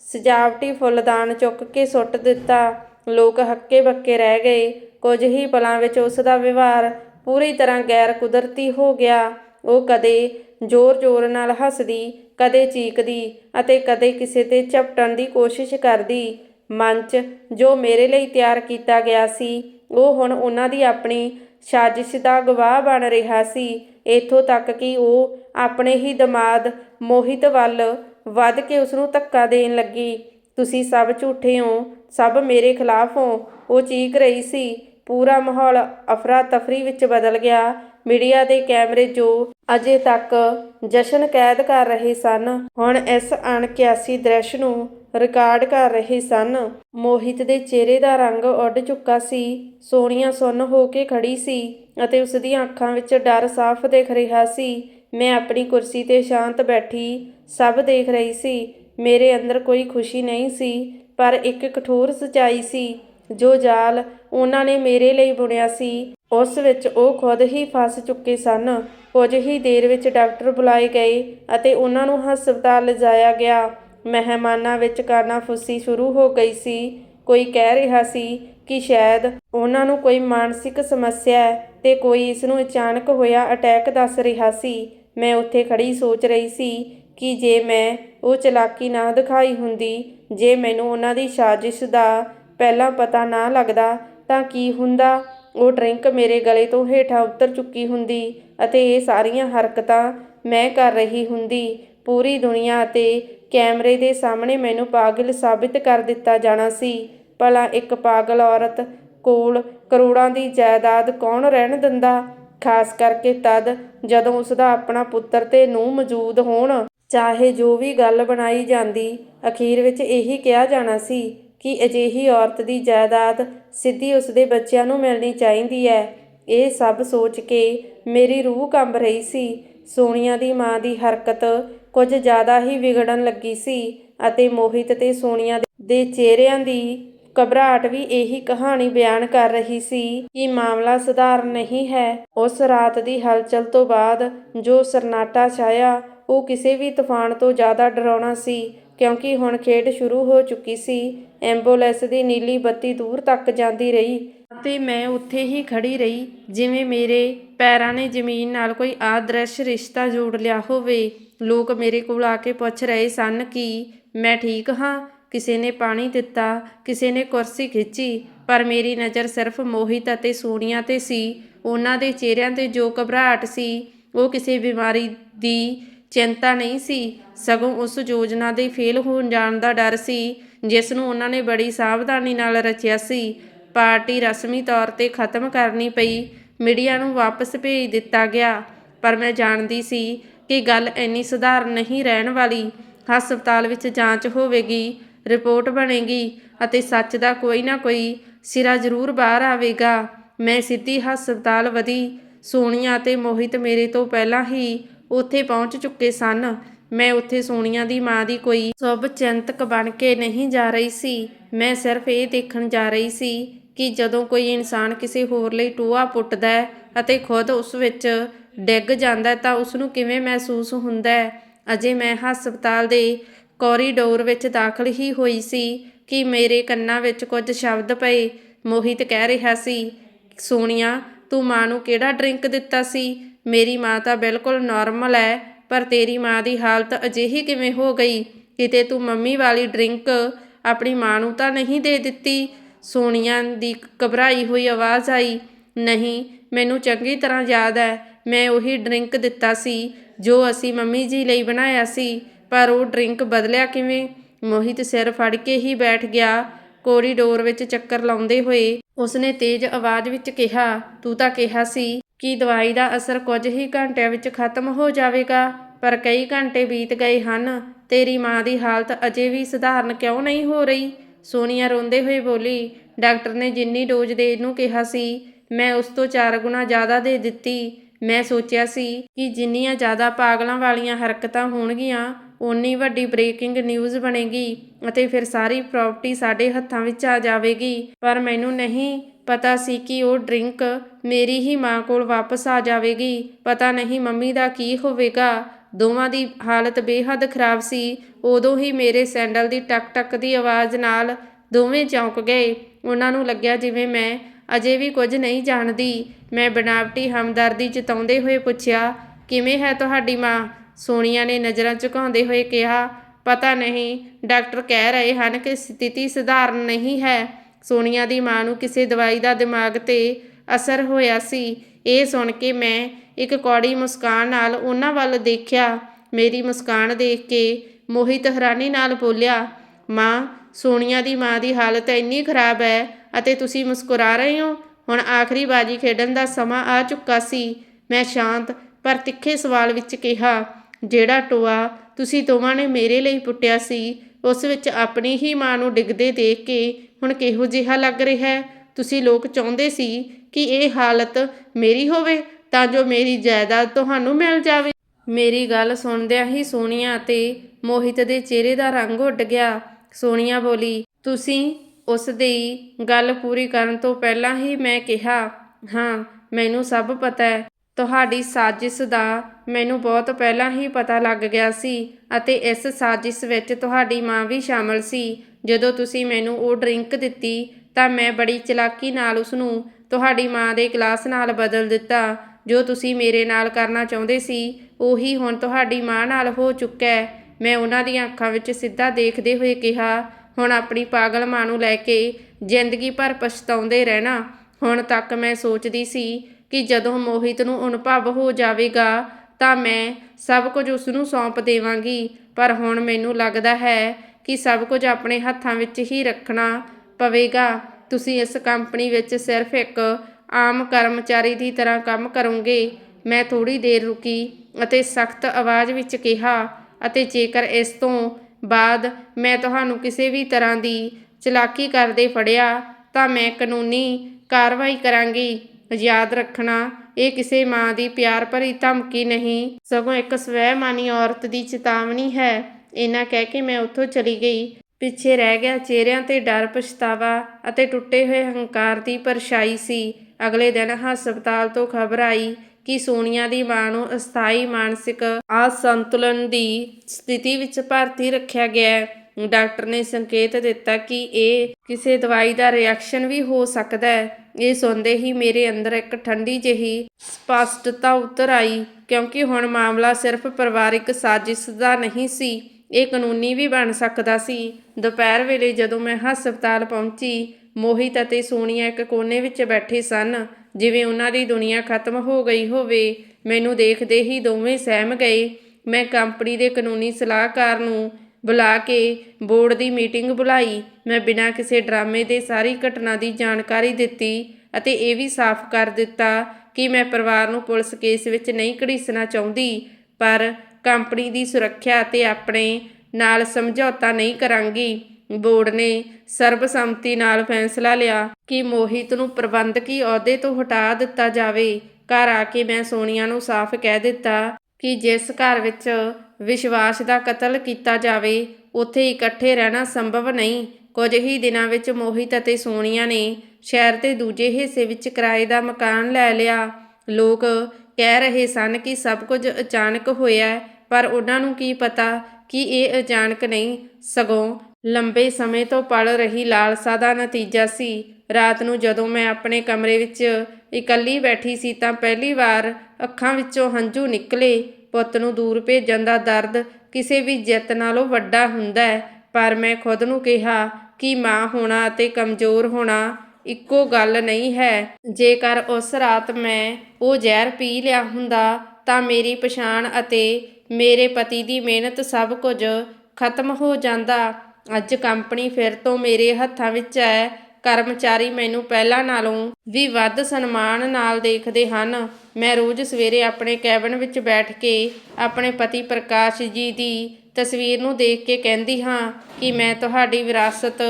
ਸਜਾਵਟੀ ਫੁੱਲਦਾਨ ਚੁੱਕ ਕੇ ਸੁੱਟ ਦਿੱਤਾ। ਲੋਕ ਹੱਕੇ ਬੱਕੇ ਰਹਿ ਗਏ। ਕੁਝ ਹੀ ਪਲਾਂ ਵਿੱਚ ਉਸ ਦਾ ਵਿਵਹਾਰ ਪੂਰੀ ਤਰ੍ਹਾਂ ਗੈਰ ਕੁਦਰਤੀ ਹੋ ਗਿਆ। ਉਹ ਕਦੇ ਜ਼ੋਰ-ਜ਼ੋਰ ਨਾਲ ਹੱਸਦੀ, ਕਦੇ ਚੀਕਦੀ ਅਤੇ ਕਦੇ ਕਿਸੇ ਤੇ ਝਪਟਣ ਦੀ ਕੋਸ਼ਿਸ਼ ਕਰਦੀ। ਮੰਚ ਜੋ ਮੇਰੇ ਲਈ ਤਿਆਰ ਕੀਤਾ ਗਿਆ ਸੀ, ਉਹ ਹੁਣ ਉਹਨਾਂ ਦੀ ਆਪਣੀ ਸਾਜ਼ਿਸ਼ ਦਾ ਗਵਾਹ ਬਣ ਰਿਹਾ ਸੀ। ਇੱਥੋਂ ਤੱਕ ਕਿ ਉਹ ਆਪਣੇ ਹੀ ਦਮਾਦ ਮੋਹਿਤ ਵੱਲ ਵੱਧ ਕੇ ਉਸ ਨੂੰ ਧੱਕਾ ਦੇਣ ਲੱਗੀ। ਤੁਸੀਂ ਸਭ ਝੂਠੇ ਹੋ, ਸਭ ਮੇਰੇ ਖਿਲਾਫ ਹੋ। ਉਹ ਚੀਕ ਰਹੀ ਸੀ। ਪੂਰਾ ਮਾਹੌਲ ਅਫਰਾ ਤਫਰੀ ਵਿੱਚ ਬਦਲ ਗਿਆ। ਮੀਡੀਆ ਦੇ ਕੈਮਰੇ ਜੋ ਅਜੇ ਤੱਕ ਜਸ਼ਨ ਕੈਦ ਕਰ ਰਹੇ ਸਨ, ਹੁਣ ਇਸ ਅਣਕਿਆਸੀ ਦ੍ਰਿਸ਼ ਨੂੰ ਰਿਕਾਰਡ ਕਰ ਰਹੇ ਸਨ। ਮੋਹਿਤ ਦੇ ਚਿਹਰੇ ਦਾ ਰੰਗ ਉੱਡ ਚੁੱਕਾ ਸੀ ਸੋਨੀਆ ਸੁੰਨ ਹੋ ਕੇ ਖੜੀ ਸੀ ਅਤੇ ਉਸ ਦੀਆਂ ਅੱਖਾਂ ਵਿੱਚ ਡਰ ਸਾਫ਼ ਦਿਖ ਰਿਹਾ ਸੀ। ਮੈਂ ਆਪਣੀ ਕੁਰਸੀ ਤੇ ਸ਼ਾਂਤ ਬੈਠੀ ਸਭ ਦੇਖ ਰਹੀ ਸੀ। ਮੇਰੇ ਅੰਦਰ ਕੋਈ ਖੁਸ਼ੀ ਨਹੀਂ ਸੀ, ਪਰ ਇੱਕ ਕਠੋਰ ਸਚਾਈ ਸੀ। ਜੋ ਜਾਲ ਉਹਨਾਂ ਨੇ ਮੇਰੇ ਲਈ ਬੁਣਿਆ ਸੀ, ਉਸ ਵਿੱਚ ਉਹ ਖੁਦ ਹੀ ਫਸ ਚੁੱਕੇ ਸਨ। ਕੁਝ ਹੀ ਦੇਰ ਵਿੱਚ ਡਾਕਟਰ ਬੁਲਾਏ ਗਏ ਅਤੇ ਉਹਨਾਂ ਨੂੰ ਹਸਪਤਾਲ ਲਿਜਾਇਆ ਗਿਆ। ਮਹਿਮਾਨਾਂ ਵਿੱਚ ਕਾਨਾਫੂਸੀ ਸ਼ੁਰੂ ਹੋ ਗਈ ਸੀ। ਕੋਈ ਕਹਿ ਰਿਹਾ ਸੀ ਕਿ ਸ਼ਾਇਦ ਉਹਨਾਂ ਨੂੰ ਕੋਈ ਮਾਨਸਿਕ ਸਮੱਸਿਆ ਹੈ ਤੇ ਕੋਈ ਇਸ ਨੂੰ ਅਚਾਨਕ ਹੋਇਆ ਅਟੈਕ ਦੱਸ ਰਿਹਾ ਸੀ। ਮੈਂ ਉੱਥੇ ਖੜੀ ਸੋਚ ਰਹੀ ਸੀ ਕਿ ਜੇ ਮੈਂ ਉਹ ਚਲਾਕੀ ਨਾ ਦਿਖਾਈ ਹੁੰਦੀ, ਜੇ ਮੈਨੂੰ ਉਹਨਾਂ ਦੀ ਸਾਜ਼ਿਸ਼ ਦਾ ਪਹਿਲਾਂ ਪਤਾ ਨਾ ਲੱਗਦਾ ਤਾਂ ਕੀ ਹੁੰਦਾ? ਉਹ ਡਰਿੰਕ ਮੇਰੇ ਗਲੇ ਤੋਂ ਹੇਠਾਂ ਉਤਰ ਚੁੱਕੀ ਹੁੰਦੀ ਅਤੇ ਇਹ ਸਾਰੀਆਂ ਹਰਕਤਾਂ ਮੈਂ ਕਰ ਰਹੀ ਹੁੰਦੀ। ਪੂਰੀ ਦੁਨੀਆ ਅਤੇ ਕੈਮਰੇ ਦੇ ਸਾਹਮਣੇ ਮੈਨੂੰ ਪਾਗਲ ਸਾਬਿਤ ਕਰ ਦਿੱਤਾ ਜਾਣਾ ਸੀ। ਭਲਾ ਇੱਕ ਪਾਗਲ ਔਰਤ ਕੋਲ ਕਰੋੜਾਂ ਦੀ ਜਾਇਦਾਦ ਕੌਣ ਰਹਿਣ ਦਿੰਦਾ? ਖਾਸ ਕਰਕੇ ਤਦ ਜਦੋਂ ਉਸ ਦਾ ਆਪਣਾ ਪੁੱਤਰ ਤੇ ਨੂੰ ਮੌਜੂਦ ਹੋਣ। ਚਾਹੇ ਜੋ ਵੀ ਗੱਲ ਬਣਾਈ ਜਾਂਦੀ, ਅਖੀਰ ਵਿੱਚ ਇਹੀ ਕਿਹਾ ਜਾਣਾ ਸੀ ਕਿ ਅਜਿਹੀ ਔਰਤ ਦੀ ਜਾਇਦਾਦ ਸਿੱਧੀ ਉਸਦੇ ਬੱਚਿਆਂ ਨੂੰ ਮਿਲਣੀ ਚਾਹੀਦੀ ਹੈ। ਇਹ ਸਭ ਸੋਚ ਕੇ ਮੇਰੀ ਰੂਹ ਕੰਬ ਰਹੀ ਸੀ। ਸੋਨੀਆ ਦੀ ਮਾਂ ਦੀ ਹਰਕਤ ਕੁਝ ਜ਼ਿਆਦਾ ਹੀ ਵਿਗੜਨ ਲੱਗੀ ਸੀ ਅਤੇ ਮੋਹਿਤ ਤੇ ਸੋਨੀਆ ਦੇ ਚਿਹਰਿਆਂ ਦੀ ਘਬਰਾਹਟ ਵੀ ਇਹੀ ਕਹਾਣੀ ਬਿਆਨ ਕਰ ਰਹੀ ਸੀ ਕਿ ਮਾਮਲਾ ਸਧਾਰਨ ਨਹੀਂ ਹੈ। ਉਸ ਰਾਤ ਦੀ ਹਲਚਲ ਤੋਂ ਬਾਅਦ ਜੋ ਸਰਨਾਟਾ ਛਾਇਆ, ਉਹ ਕਿਸੇ ਵੀ ਤੂਫਾਨ ਤੋਂ ਜ਼ਿਆਦਾ ਡਰਾਉਣਾ ਸੀ। ਕਿਉਂਕਿ ਹੁਣ ਖੇਡ ਸ਼ੁਰੂ ਹੋ ਚੁੱਕੀ ਸੀ, ਐਂਬੂਲੈਂਸ ਦੀ ਨੀਲੀ ਬੱਤੀ ਦੂਰ ਤੱਕ ਜਾਂਦੀ ਰਹੀ। ਅਤੇ ਮੈਂ ਉੱਥੇ ਹੀ ਖੜੀ ਰਹੀ, ਜਿਵੇਂ ਮੇਰੇ ਪੈਰਾਂ ਨੇ ਜ਼ਮੀਨ ਨਾਲ ਕੋਈ ਆਦਰਸ਼ ਰਿਸ਼ਤਾ ਜੋੜ ਲਿਆ ਹੋਵੇ। ਲੋਕ ਮੇਰੇ ਕੋਲ ਆ ਕੇ ਪੁੱਛ ਰਹੇ ਸਨ ਕਿ ਮੈਂ ਠੀਕ ਹਾਂ, ਕਿਸੇ ਨੇ ਪਾਣੀ ਦਿੱਤਾ, ਕਿਸੇ ਨੇ ਕੁਰਸੀ ਖਿੱਚੀ, ਪਰ ਮੇਰੀ ਨਜ਼ਰ ਸਿਰਫ ਮੋਹਿਤ ਅਤੇ ਸੋਨੀਆ ਤੇ ਸੀ। ਉਹਨਾਂ ਦੇ ਚਿਹਰਿਆਂ ਤੇ ਜੋ ਘਬਰਾਹਟ ਸੀ, ਉਹ ਕਿਸੇ ਬਿਮਾਰੀ ਦੀ ਚਿੰਤਾ ਨਹੀਂ ਸੀ। ਸਗੋਂ ਉਸ ਯੋਜਨਾ ਦੇ ਫੇਲ ਹੋਣ ਜਾਣ ਦਾ ਡਰ ਸੀ, ਜਿਸ ਨੂੰ ਉਹਨਾਂ ਨੇ ਬੜੀ ਸਾਵਧਾਨੀ ਨਾਲ ਰਚਿਆ ਸੀ। ਪਾਰਟੀ ਰਸਮੀ ਤੌਰ ਤੇ ਖਤਮ ਕਰਨੀ ਪਈ। ਮੀਡੀਆ ਨੂੰ ਵਾਪਸ ਭੇਜ ਦਿੱਤਾ ਗਿਆ। ਪਰ ਮੈਂ ਜਾਣਦੀ ਸੀ ਕਿ ਗੱਲ ਇੰਨੀ ਸਧਾਰਨ ਨਹੀਂ ਰਹਿਣ ਵਾਲੀ। ਹਸਪਤਾਲ ਵਿੱਚ ਜਾਂਚ ਹੋਵੇਗੀ, ਰਿਪੋਰਟ ਬਣੇਗੀ ਅਤੇ ਸੱਚ ਦਾ ਕੋਈ ਨਾ ਕੋਈ ਸਿਰਾ ਜ਼ਰੂਰ ਬਾਹਰ ਆਵੇਗਾ। ਮੈਂ ਸਿੱਧੀ ਹਸਪਤਾਲ ਵਧੀ। ਸੋਨੀਆ ਅਤੇ ਮੋਹਿਤ ਮੇਰੇ ਤੋਂ ਪਹਿਲਾਂ ਹੀ ਉੱਥੇ ਪਹੁੰਚ ਚੁੱਕੇ ਸਨ। ਮੈਂ ਉੱਥੇ ਸੋਨੀਆ ਦੀ ਮਾਂ ਦੀ ਕੋਈ ਸੁਭ ਚਿੰਤਕ ਬਣ ਕੇ ਨਹੀਂ ਜਾ ਰਹੀ ਸੀ। ਮੈਂ ਸਿਰਫ ਇਹ ਦੇਖਣ ਜਾ ਰਹੀ ਸੀ ਕਿ ਜਦੋਂ ਕੋਈ ਇਨਸਾਨ ਕਿਸੇ ਹੋਰ ਲਈ ਟੂਆ ਪੁੱਟਦਾ ਹੈ ਅਤੇ ਖੁਦ ਉਸ ਵਿੱਚ ਡਿੱਗ ਜਾਂਦਾ ਤਾਂ ਉਸ ਨੂੰ ਕਿਵੇਂ ਮਹਿਸੂਸ ਹੁੰਦਾ ਹੈ? ਅਜੇ ਮੈਂ ਹਸਪਤਾਲ ਦੇ ਕੋਰੀਡੋਰ ਵਿੱਚ ਦਾਖਲ ਹੀ ਹੋਈ ਸੀ ਕਿ ਮੇਰੇ ਕੰਨਾਂ ਵਿੱਚ ਕੁਝ ਸ਼ਬਦ ਪਏ। ਮੋਹਿਤ ਕਹਿ ਰਿਹਾ ਸੀ, ਸੋਨੀਆ, ਤੂੰ ਮਾਂ ਨੂੰ ਕਿਹੜਾ ਡਰਿੰਕ ਦਿੱਤਾ ਸੀ? ਮੇਰੀ ਮਾਂ ਤਾਂ ਬਿਲਕੁਲ ਨਾਰਮਲ ਹੈ ਪਰ ਤੇਰੀ ਮਾਂ ਦੀ ਹਾਲਤ ਅਜਿਹੀ ਕਿਵੇਂ ਹੋ ਗਈ? ਕਿਤੇ ਤੂੰ ਮੰਮੀ ਵਾਲੀ ਡਰਿੰਕ ਆਪਣੀ ਮਾਂ ਨੂੰ ਤਾਂ ਨਹੀਂ ਦੇ ਦਿੱਤੀ? ਸੋਨੀਆ ਦੀ ਘਬਰਾਈ ਹੋਈ ਆਵਾਜ਼ ਆਈ, ਨਹੀਂ, ਮੈਨੂੰ ਚੰਗੀ ਤਰ੍ਹਾਂ ਯਾਦ ਹੈ ਮੈਂ ਉਹੀ ਡਰਿੰਕ ਦਿੱਤਾ ਸੀ, ਜੋ ਅਸੀਂ ਮੰਮੀ ਜੀ ਲਈ ਬਣਾਇਆ ਸੀ, ਪਰ ਉਹ ਡਰਿੰਕ ਬਦਲਿਆ ਕਿਵੇਂ? ਮੋਹਿਤ ਸਿਰ ਫੜ ਕੇ ਹੀ ਬੈਠ ਗਿਆ, ਕੋਰੀਡੋਰ ਵਿੱਚ ਚੱਕਰ ਲਾਉਂਦੇ ਹੋਏ। ਉਸਨੇ ਤੇਜ਼ ਆਵਾਜ਼ ਵਿੱਚ ਕਿਹਾ, ਤੂੰ ਤਾਂ ਕਿਹਾ ਸੀ ਕਿ ਦਵਾਈ ਦਾ ਅਸਰ ਕੁਝ ਹੀ ਘੰਟਿਆਂ ਵਿੱਚ ਖਤਮ ਹੋ ਜਾਵੇਗਾ। ਪਰ ਕਈ ਘੰਟੇ ਬੀਤ ਗਏ ਹਨ। ਤੇਰੀ ਮਾਂ ਦੀ ਹਾਲਤ ਅਜੇ ਵੀ ਸਧਾਰਨ ਕਿਉਂ ਨਹੀਂ ਹੋ ਰਹੀ? ਸੋਨੀਆ ਰੋਂਦੇ ਹੋਏ ਬੋਲੀ, ਡਾਕਟਰ ਨੇ ਜਿੰਨੀ ਡੋਜ਼ ਦੇਣ ਨੂੰ ਕਿਹਾ ਸੀ, ਮੈਂ ਉਸ ਤੋਂ 4 ਗੁਣਾ ਜ਼ਿਆਦਾ ਦੇ ਦਿੱਤੀ। ਮੈਂ ਸੋਚਿਆ ਸੀ ਕਿ ਜਿੰਨੀਆਂ ਜ਼ਿਆਦਾ ਪਾਗਲਾਂ ਵਾਲੀਆਂ ਹਰਕਤਾਂ ਹੋਣਗੀਆਂ, ਓਨੀ ਵੱਡੀ ਬ੍ਰੇਕਿੰਗ ਨਿਊਜ਼ ਬਣੇਗੀ ਅਤੇ ਫਿਰ ਸਾਰੀ ਪ੍ਰਾਪਰਟੀ ਸਾਡੇ ਹੱਥਾਂ ਵਿੱਚ ਆ ਜਾਵੇਗੀ। ਪਰ ਮੈਨੂੰ ਨਹੀਂ ਪਤਾ ਸੀ ਕਿ ਉਹ ਡਰਿੰਕ ਮੇਰੀ ਹੀ ਮਾਂ ਕੋਲ ਵਾਪਸ ਆ ਜਾਵੇਗੀ। ਪਤਾ ਨਹੀਂ ਮੰਮੀ ਦਾ ਕੀ ਹੋਵੇਗਾ। ਦੋਵਾਂ ਦੀ ਹਾਲਤ ਬੇਹੱਦ ਖਰਾਬ ਸੀ। ਉਦੋਂ ਹੀ ਮੇਰੇ ਸੈਂਡਲ ਦੀ ਟਕ ਟਕ ਦੀ ਆਵਾਜ਼ ਨਾਲ ਦੋਵੇਂ ਚੌਂਕ ਗਏ। ਉਹਨਾਂ ਨੂੰ ਲੱਗਿਆ ਜਿਵੇਂ ਮੈਂ ਅਜੇ ਵੀ ਕੁਝ ਨਹੀਂ ਜਾਣਦੀ। ਮੈਂ ਬਨਾਵਟੀ ਹਮਦਰਦੀ ਜਤਾਉਂਦੇ ਹੋਏ ਪੁੱਛਿਆ, ਕਿਵੇਂ ਹੈ ਤੁਹਾਡੀ ਮਾਂ? ਸੋਨੀਆ ਨੇ ਨਜ਼ਰਾਂ ਝੁਕਾਉਂਦੇ ਹੋਏ ਕਿਹਾ, ਪਤਾ ਨਹੀਂ। ਡਾਕਟਰ ਕਹਿ ਰਹੇ ਹਨ ਕਿ ਸਥਿਤੀ ਸਧਾਰਨ ਨਹੀਂ ਹੈ। ਸੋਨੀਆ ਦੀ ਮਾਂ ਨੂੰ ਕਿਸੇ ਦਵਾਈ ਦਾ ਦਿਮਾਗ ਤੇ ਅਸਰ ਹੋਇਆ ਸੀ। ਇਹ ਸੁਣ ਕੇ ਮੈਂ ਇੱਕ ਕੌੜੀ ਮੁਸਕਾਨ ਨਾਲ ਉਹਨਾਂ ਵੱਲ ਦੇਖਿਆ। ਮੇਰੀ ਮੁਸਕਾਨ ਦੇਖ ਕੇ ਮੋਹਿਤ ਹੈਰਾਨੀ ਨਾਲ ਬੋਲਿਆ, ਮਾਂ, ਸੋਨੀਆ ਦੀ ਮਾਂ ਦੀ ਹਾਲਤ ਇੰਨੀ ਖਰਾਬ ਹੈ ਅਤੇ ਤੁਸੀਂ ਮੁਸਕਰਾ ਰਹੇ ਹੋ। ਹੁਣ ਆਖਰੀ ਬਾਜੀ ਖੇਡਣ ਦਾ ਸਮਾਂ ਆ ਚੁੱਕਾ ਸੀ। ਮੈਂ ਸ਼ਾਂਤ ਪਰ ਤਿੱਖੇ ਸਵਾਲ ਵਿੱਚ ਕਿਹਾ, ਜਿਹੜਾ ਟੋਆ ਤੁਸੀਂ ਦੋਵਾਂ ਨੇ ਮੇਰੇ ਲਈ ਪੁੱਟਿਆ ਸੀ ਉਸ ਵਿੱਚ ਆਪਣੀ ਹੀ ਮਾਂ ਨੂੰ ਡਿੱਗਦੇ ਦੇਖ ਕੇ ਹੁਣ ਕਿਹੋ ਜਿਹਾ ਲੱਗ ਰਿਹਾ ਹੈ? ਤੁਸੀਂ ਲੋਕ ਚਾਹੁੰਦੇ ਸੀ ਕਿ ਇਹ ਹਾਲਤ ਮੇਰੀ ਹੋਵੇ ਤਾਂ ਜੋ ਮੇਰੀ ਜਾਇਦਾਦ ਤੁਹਾਨੂੰ ਮਿਲ ਜਾਵੇ। ਮੇਰੀ ਗੱਲ ਸੁਣਦਿਆਂ ਹੀ ਸੋਨੀਆ ਅਤੇ ਮੋਹਿਤ ਦੇ ਚਿਹਰੇ ਦਾ ਰੰਗ ਉੱਡ ਗਿਆ। ਸੋਨੀਆ ਬੋਲੀ, ਤੁਸੀਂ ਉਸ ਦੀ ਗੱਲ ਪੂਰੀ ਕਰਨ ਤੋਂ ਪਹਿਲਾਂ ਹੀ ਮੈਂ ਕਿਹਾ, ਹਾਂ, ਮੈਨੂੰ ਸਭ ਪਤਾ ਹੈ। ਤੁਹਾਡੀ ਸਾਜ਼ਿਸ਼ ਦਾ ਮੈਨੂੰ ਬਹੁਤ ਪਹਿਲਾਂ ਹੀ ਪਤਾ ਲੱਗ ਗਿਆ ਸੀ ਅਤੇ ਇਸ ਸਾਜ਼ਿਸ਼ ਵਿੱਚ ਤੁਹਾਡੀ ਮਾਂ ਵੀ ਸ਼ਾਮਲ ਸੀ। ਜਦੋਂ ਤੁਸੀਂ ਮੈਨੂੰ ਉਹ ਡਰਿੰਕ ਦਿੱਤੀ, ਤਾਂ ਮੈਂ ਬੜੀ ਚਲਾਕੀ ਨਾਲ ਉਸ ਨੂੰ ਤੁਹਾਡੀ ਮਾਂ ਦੇ ਗਲਾਸ ਨਾਲ ਬਦਲ ਦਿੱਤਾ। ਜੋ ਤੁਸੀਂ ਮੇਰੇ ਨਾਲ ਕਰਨਾ ਚਾਹੁੰਦੇ ਸੀ, ਉਹੀ ਹੁਣ ਤੁਹਾਡੀ ਮਾਂ ਨਾਲ ਹੋ ਚੁੱਕਾ ਹੈ। ਮੈਂ ਉਹਨਾਂ ਦੀਆਂ ਅੱਖਾਂ ਵਿੱਚ ਸਿੱਧਾ ਦੇਖਦੇ ਹੋਏ ਕਿਹਾ, ਹੁਣ ਆਪਣੀ ਪਾਗਲ ਮਾਂ ਨੂੰ ਲੈ ਕੇ ਜ਼ਿੰਦਗੀ ਭਰ ਪਛਤਾਉਂਦੇ ਰਹਿਣਾ। ਹੁਣ ਤੱਕ ਮੈਂ ਸੋਚਦੀ ਸੀ ਕਿ ਜਦੋਂ ਮੋਹਿਤ ਨੂੰ ਅਨੁਭਵ ਹੋ ਜਾਵੇਗਾ ਤਾਂ ਮੈਂ ਸਭ ਕੁਝ ਉਸ ਨੂੰ ਸੌਂਪ ਦੇਵਾਂਗੀ। ਪਰ ਹੁਣ ਮੈਨੂੰ ਲੱਗਦਾ ਹੈ ਕਿ ਸਭ ਕੁਝ ਆਪਣੇ ਹੱਥਾਂ ਵਿੱਚ ਹੀ ਰੱਖਣਾ ਪਵੇਗਾ। ਤੁਸੀਂ ਇਸ ਕੰਪਨੀ ਵਿੱਚ ਸਿਰਫ ਇੱਕ ਆਮ ਕਰਮਚਾਰੀ ਦੀ ਤਰ੍ਹਾਂ ਕੰਮ ਕਰੋਗੇ। ਮੈਂ ਥੋੜੀ ਦੇਰ ਰੁਕੀ ਅਤੇ ਸਖਤ ਆਵਾਜ਼ ਵਿੱਚ ਕਿਹਾ, ਅਤੇ ਜੇਕਰ ਇਸ ਤੋਂ ਬਾਅਦ ਮੈਂ ਤੁਹਾਨੂੰ ਕਿਸੇ ਵੀ ਤਰ੍ਹਾਂ ਦੀ ਚਲਾਕੀ ਕਰਦੇ ਫੜਿਆ, ਤਾਂ ਮੈਂ ਕਾਨੂੰਨੀ ਕਾਰਵਾਈ ਕਰਾਂਗੀ। ਯਾਦ ਰੱਖਣਾ, ਇਹ ਕਿਸੇ ਮਾਂ ਦੀ ਪਿਆਰ ਭਰੀ ਧਮਕੀ ਨਹੀਂ। ਸਗੋਂ ਇੱਕ ਸਵੈਮਾਨੀ ਔਰਤ ਦੀ ਚੇਤਾਵਨੀ ਹੈ। ਇਹਨਾਂ ਕਹਿ ਕੇ ਮੈਂ ਉੱਥੋਂ ਚਲੀ ਗਈ। ਪਿੱਛੇ ਰਹਿ ਗਿਆ ਚਿਹਰਿਆਂ ਤੇ ਡਰ, ਪਛਤਾਵਾ ਅਤੇ ਟੁੱਟੇ ਹੋਏ ਹੰਕਾਰ ਦੀ ਪਰਛਾਈ ਸੀ। ਅਗਲੇ ਦਿਨ ਹਸਪਤਾਲ ਤੋਂ ਖਬਰ ਆਈ ਕਿ ਸੋਨੀਆ ਦੀ ਮਾਂ ਨੂੰ ਅਸਥਾਈ ਮਾਨਸਿਕ ਅਸੰਤੁਲਨ ਦੀ ਸਥਿਤੀ ਵਿੱਚ ਭਰਤੀ ਰੱਖਿਆ ਗਿਆ ਹੈ। ਡਾਕਟਰ ਨੇ ਸੰਕੇਤ ਦਿੱਤਾ ਕਿ ਇਹ ਕਿਸੇ ਦਵਾਈ ਦਾ ਰਿਐਕਸ਼ਨ ਵੀ ਹੋ ਸਕਦਾ ਹੈ। ਇਹ ਸੁਣਦੇ ਹੀ ਮੇਰੇ ਅੰਦਰ ਇੱਕ ਠੰਡੀ ਜਿਹੀ ਸਪਸ਼ਟਤਾ ਉਤਰ ਆਈ, ਕਿਉਂਕਿ ਹੁਣ ਮਾਮਲਾ ਸਿਰਫ ਪਰਿਵਾਰਿਕ ਸਾਜ਼ਿਸ਼ ਦਾ ਨਹੀਂ ਸੀ, ਇਹ ਕਾਨੂੰਨੀ ਵੀ ਬਣ ਸਕਦਾ ਸੀ। ਦੁਪਹਿਰ ਵੇਲੇ ਜਦੋਂ ਮੈਂ ਹਸਪਤਾਲ ਪਹੁੰਚੀ, ਮੋਹਿਤ ਅਤੇ ਸੋਨੀਆ ਇੱਕ ਕੋਨੇ ਵਿੱਚ ਬੈਠੇ ਸਨ, ਜਿਵੇਂ ਉਹਨਾਂ ਦੀ ਦੁਨੀਆ ਖਤਮ ਹੋ ਗਈ ਹੋਵੇ। ਮੈਨੂੰ ਦੇਖਦੇ ਹੀ ਦੋਵੇਂ ਸਹਿਮ ਗਏ। ਮੈਂ ਕੰਪਨੀ ਦੇ ਕਾਨੂੰਨੀ ਸਲਾਹਕਾਰ ਨੂੰ ਬੁਲਾ ਕੇ ਬੋਰਡ ਦੀ ਮੀਟਿੰਗ ਬੁਲਾਈ। ਮੈਂ ਬਿਨਾਂ ਕਿਸੇ ਡਰਾਮੇ ਦੇ ਸਾਰੀ ਘਟਨਾ ਦੀ ਜਾਣਕਾਰੀ ਦਿੱਤੀ ਅਤੇ ਇਹ ਵੀ ਸਾਫ਼ ਕਰ ਦਿੱਤਾ ਕਿ ਮੈਂ ਪਰਿਵਾਰ ਨੂੰ ਪੁਲਿਸ ਕੇਸ ਵਿੱਚ ਨਹੀਂ ਘੜੀਸਣਾ ਚਾਹੁੰਦੀ, ਪਰ ਕੰਪਨੀ ਦੀ ਸੁਰੱਖਿਆ ਅਤੇ ਆਪਣੇ ਨਾਲ ਸਮਝੌਤਾ ਨਹੀਂ ਕਰਾਂਗੀ। ਬੋਰਡ ਨੇ ਸਰਬਸੰਮਤੀ ਨਾਲ ਫੈਸਲਾ ਲਿਆ ਕਿ ਮੋਹਿਤ ਨੂੰ ਪ੍ਰਬੰਧਕੀ ਅਹੁਦੇ ਤੋਂ ਹਟਾ ਦਿੱਤਾ ਜਾਵੇ। ਘਰ ਆ ਕੇ ਮੈਂ ਸੋਨੀਆ ਨੂੰ ਸਾਫ਼ ਕਹਿ ਦਿੱਤਾ ਕਿ ਜਿਸ ਘਰ ਵਿੱਚ ਵਿਸ਼ਵਾਸ ਦਾ ਕਤਲ ਕੀਤਾ ਜਾਵੇ, ਉੱਥੇ ਇਕੱਠੇ ਰਹਿਣਾ ਸੰਭਵ ਨਹੀਂ। ਕੁਝ ਹੀ ਦਿਨਾਂ ਵਿੱਚ ਮੋਹਿਤ ਅਤੇ ਸੋਨੀਆ ਨੇ ਸ਼ਹਿਰ ਦੇ ਦੂਜੇ ਹਿੱਸੇ ਵਿੱਚ ਕਿਰਾਏ ਦਾ ਮਕਾਨ ਲੈ ਲਿਆ। ਲੋਕ ਕਹਿ ਰਹੇ ਸਨ ਕਿ ਸਭ ਕੁਝ ਅਚਾਨਕ ਹੋਇਆ ਪਰ ਉਹਨਾਂ ਨੂੰ ਕੀ ਪਤਾ ਕਿ ਇਹ ਅਚਾਨਕ ਨਹੀਂ, ਸਗੋਂ ਲੰਬੇ ਸਮੇਂ ਤੋਂ ਪਲ ਰਹੀ ਲਾਲਸਾ ਦਾ ਨਤੀਜਾ ਸੀ। ਰਾਤ ਨੂੰ ਜਦੋਂ ਮੈਂ ਆਪਣੇ ਕਮਰੇ ਵਿੱਚ ਇਕੱਲੀ ਬੈਠੀ ਸੀ ਤਾਂ ਪਹਿਲੀ ਵਾਰ ਅੱਖਾਂ ਵਿੱਚੋਂ ਹੰਝੂ ਨਿਕਲੇ। ਪੁੱਤ ਨੂੰ ਦੂਰ ਭੇਜਣ ਦਾ ਦਰਦ ਕਿਸੇ ਵੀ ਜਿੱਤ ਨਾਲੋਂ ਵੱਡਾ ਹੁੰਦਾ ਹੈ, ਪਰ ਮੈਂ ਖੁਦ ਨੂੰ ਕਿਹਾ ਕਿ ਮਾਂ ਹੋਣਾ ਅਤੇ ਕਮਜ਼ੋਰ ਹੋਣਾ ਇੱਕੋ ਗੱਲ ਨਹੀਂ ਹੈ। ਜੇਕਰ ਉਸ ਰਾਤ ਮੈਂ ਉਹ ਜ਼ਹਿਰ ਪੀ ਲਿਆ ਹੁੰਦਾ ਤਾਂ ਮੇਰੀ ਪਛਾਣ ਅਤੇ ਮੇਰੇ ਪਤੀ ਦੀ ਮਿਹਨਤ ਸਭ ਕੁਝ ਖਤਮ ਹੋ ਜਾਂਦਾ। ਅੱਜ ਕੰਪਨੀ ਫਿਰ ਤੋਂ ਮੇਰੇ ਹੱਥਾਂ ਵਿੱਚ ਹੈ ਕਰਮਚਾਰੀ ਮੈਨੂੰ ਪਹਿਲਾਂ ਨਾਲੋਂ ਵੀ ਵੱਧ ਸਨਮਾਨ ਨਾਲ ਦੇਖਦੇ ਹਨ। ਮੈਂ ਰੋਜ਼ ਸਵੇਰੇ ਆਪਣੇ ਕੈਬਨ ਵਿੱਚ ਬੈਠ ਕੇ ਆਪਣੇ ਪਤੀ ਪ੍ਰਕਾਸ਼ ਜੀ ਦੀ ਤਸਵੀਰ ਨੂੰ ਦੇਖ ਕੇ ਕਹਿੰਦੀ ਹਾਂ ਕਿ ਮੈਂ ਤੁਹਾਡੀ ਵਿਰਾਸਤ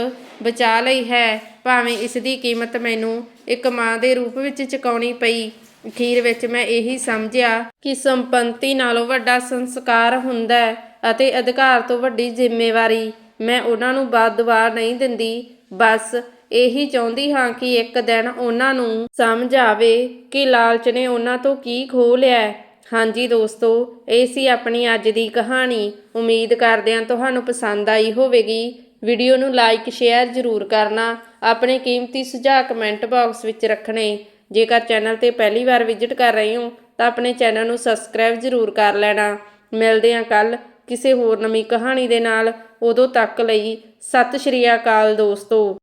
ਬਚਾ ਲਈ ਹੈ। ਭਾਵੇਂ ਇਸ ਦੀ ਕੀਮਤ ਮੈਨੂੰ ਇੱਕ ਮਾਂ ਦੇ ਰੂਪ ਵਿੱਚ ਚੁਕਾਉਣੀ ਪਈ। ਅਖੀਰ ਵਿੱਚ ਮੈਂ ਇਹੀ ਸਮਝਿਆ ਕਿ ਸੰਪੰਤੀ ਨਾਲੋਂ ਵੱਡਾ ਸੰਸਕਾਰ ਹੁੰਦਾ ਹੈ ਅਤੇ ਅਧਿਕਾਰ ਤੋਂ ਵੱਡੀ ਜ਼ਿੰਮੇਵਾਰੀ ਮੈਂ ਉਹਨਾਂ ਨੂੰ ਬਦਦੁਆ ਨਹੀਂ ਦਿੰਦੀ। ਬਸ ਇਹੀ ਚਾਹੁੰਦੀ ਹਾਂ ਕਿ ਇੱਕ ਦਿਨ ਉਹਨਾਂ ਨੂੰ ਸਮਝ ਆਵੇ ਕਿ ਲਾਲਚ ਨੇ ਉਹਨਾਂ ਤੋਂ ਕੀ ਖੋਹ ਲਿਆ ਹਾਂਜੀ ਦੋਸਤੋ, ਇਹ ਸੀ ਆਪਣੀ ਅੱਜ ਦੀ ਕਹਾਣੀ। ਉਮੀਦ ਕਰਦੇ ਹਾਂ ਤੁਹਾਨੂੰ ਪਸੰਦ ਆਈ ਹੋਵੇਗੀ। ਵੀਡੀਓ ਨੂੰ ਲਾਈਕ, ਸ਼ੇਅਰ ਜ਼ਰੂਰ ਕਰਨਾ। ਆਪਣੇ ਕੀਮਤੀ ਸੁਝਾਅ ਕਮੈਂਟ ਬਾਕਸ ਵਿੱਚ ਰੱਖਣੇ। ਜੇਕਰ ਚੈਨਲ ਤੇ ਪਹਿਲੀ ਵਾਰ ਵਿਜ਼ਿਟ ਕਰ ਰਹੇ ਹੋ, ਤਾਂ ਆਪਣੇ ਚੈਨਲ ਨੂੰ ਸਬਸਕ੍ਰਾਈਬ ਜ਼ਰੂਰ ਕਰ ਲੈਣਾ। ਮਿਲਦੇ ਹਾਂ ਕੱਲ ਕਿਸੇ ਹੋਰ ਨਵੀਂ ਕਹਾਣੀ ਦੇ ਨਾਲ। ਉਦੋਂ ਤੱਕ ਲਈ ਸਤਿ ਸ਼੍ਰੀ ਅਕਾਲ ਦੋਸਤੋ।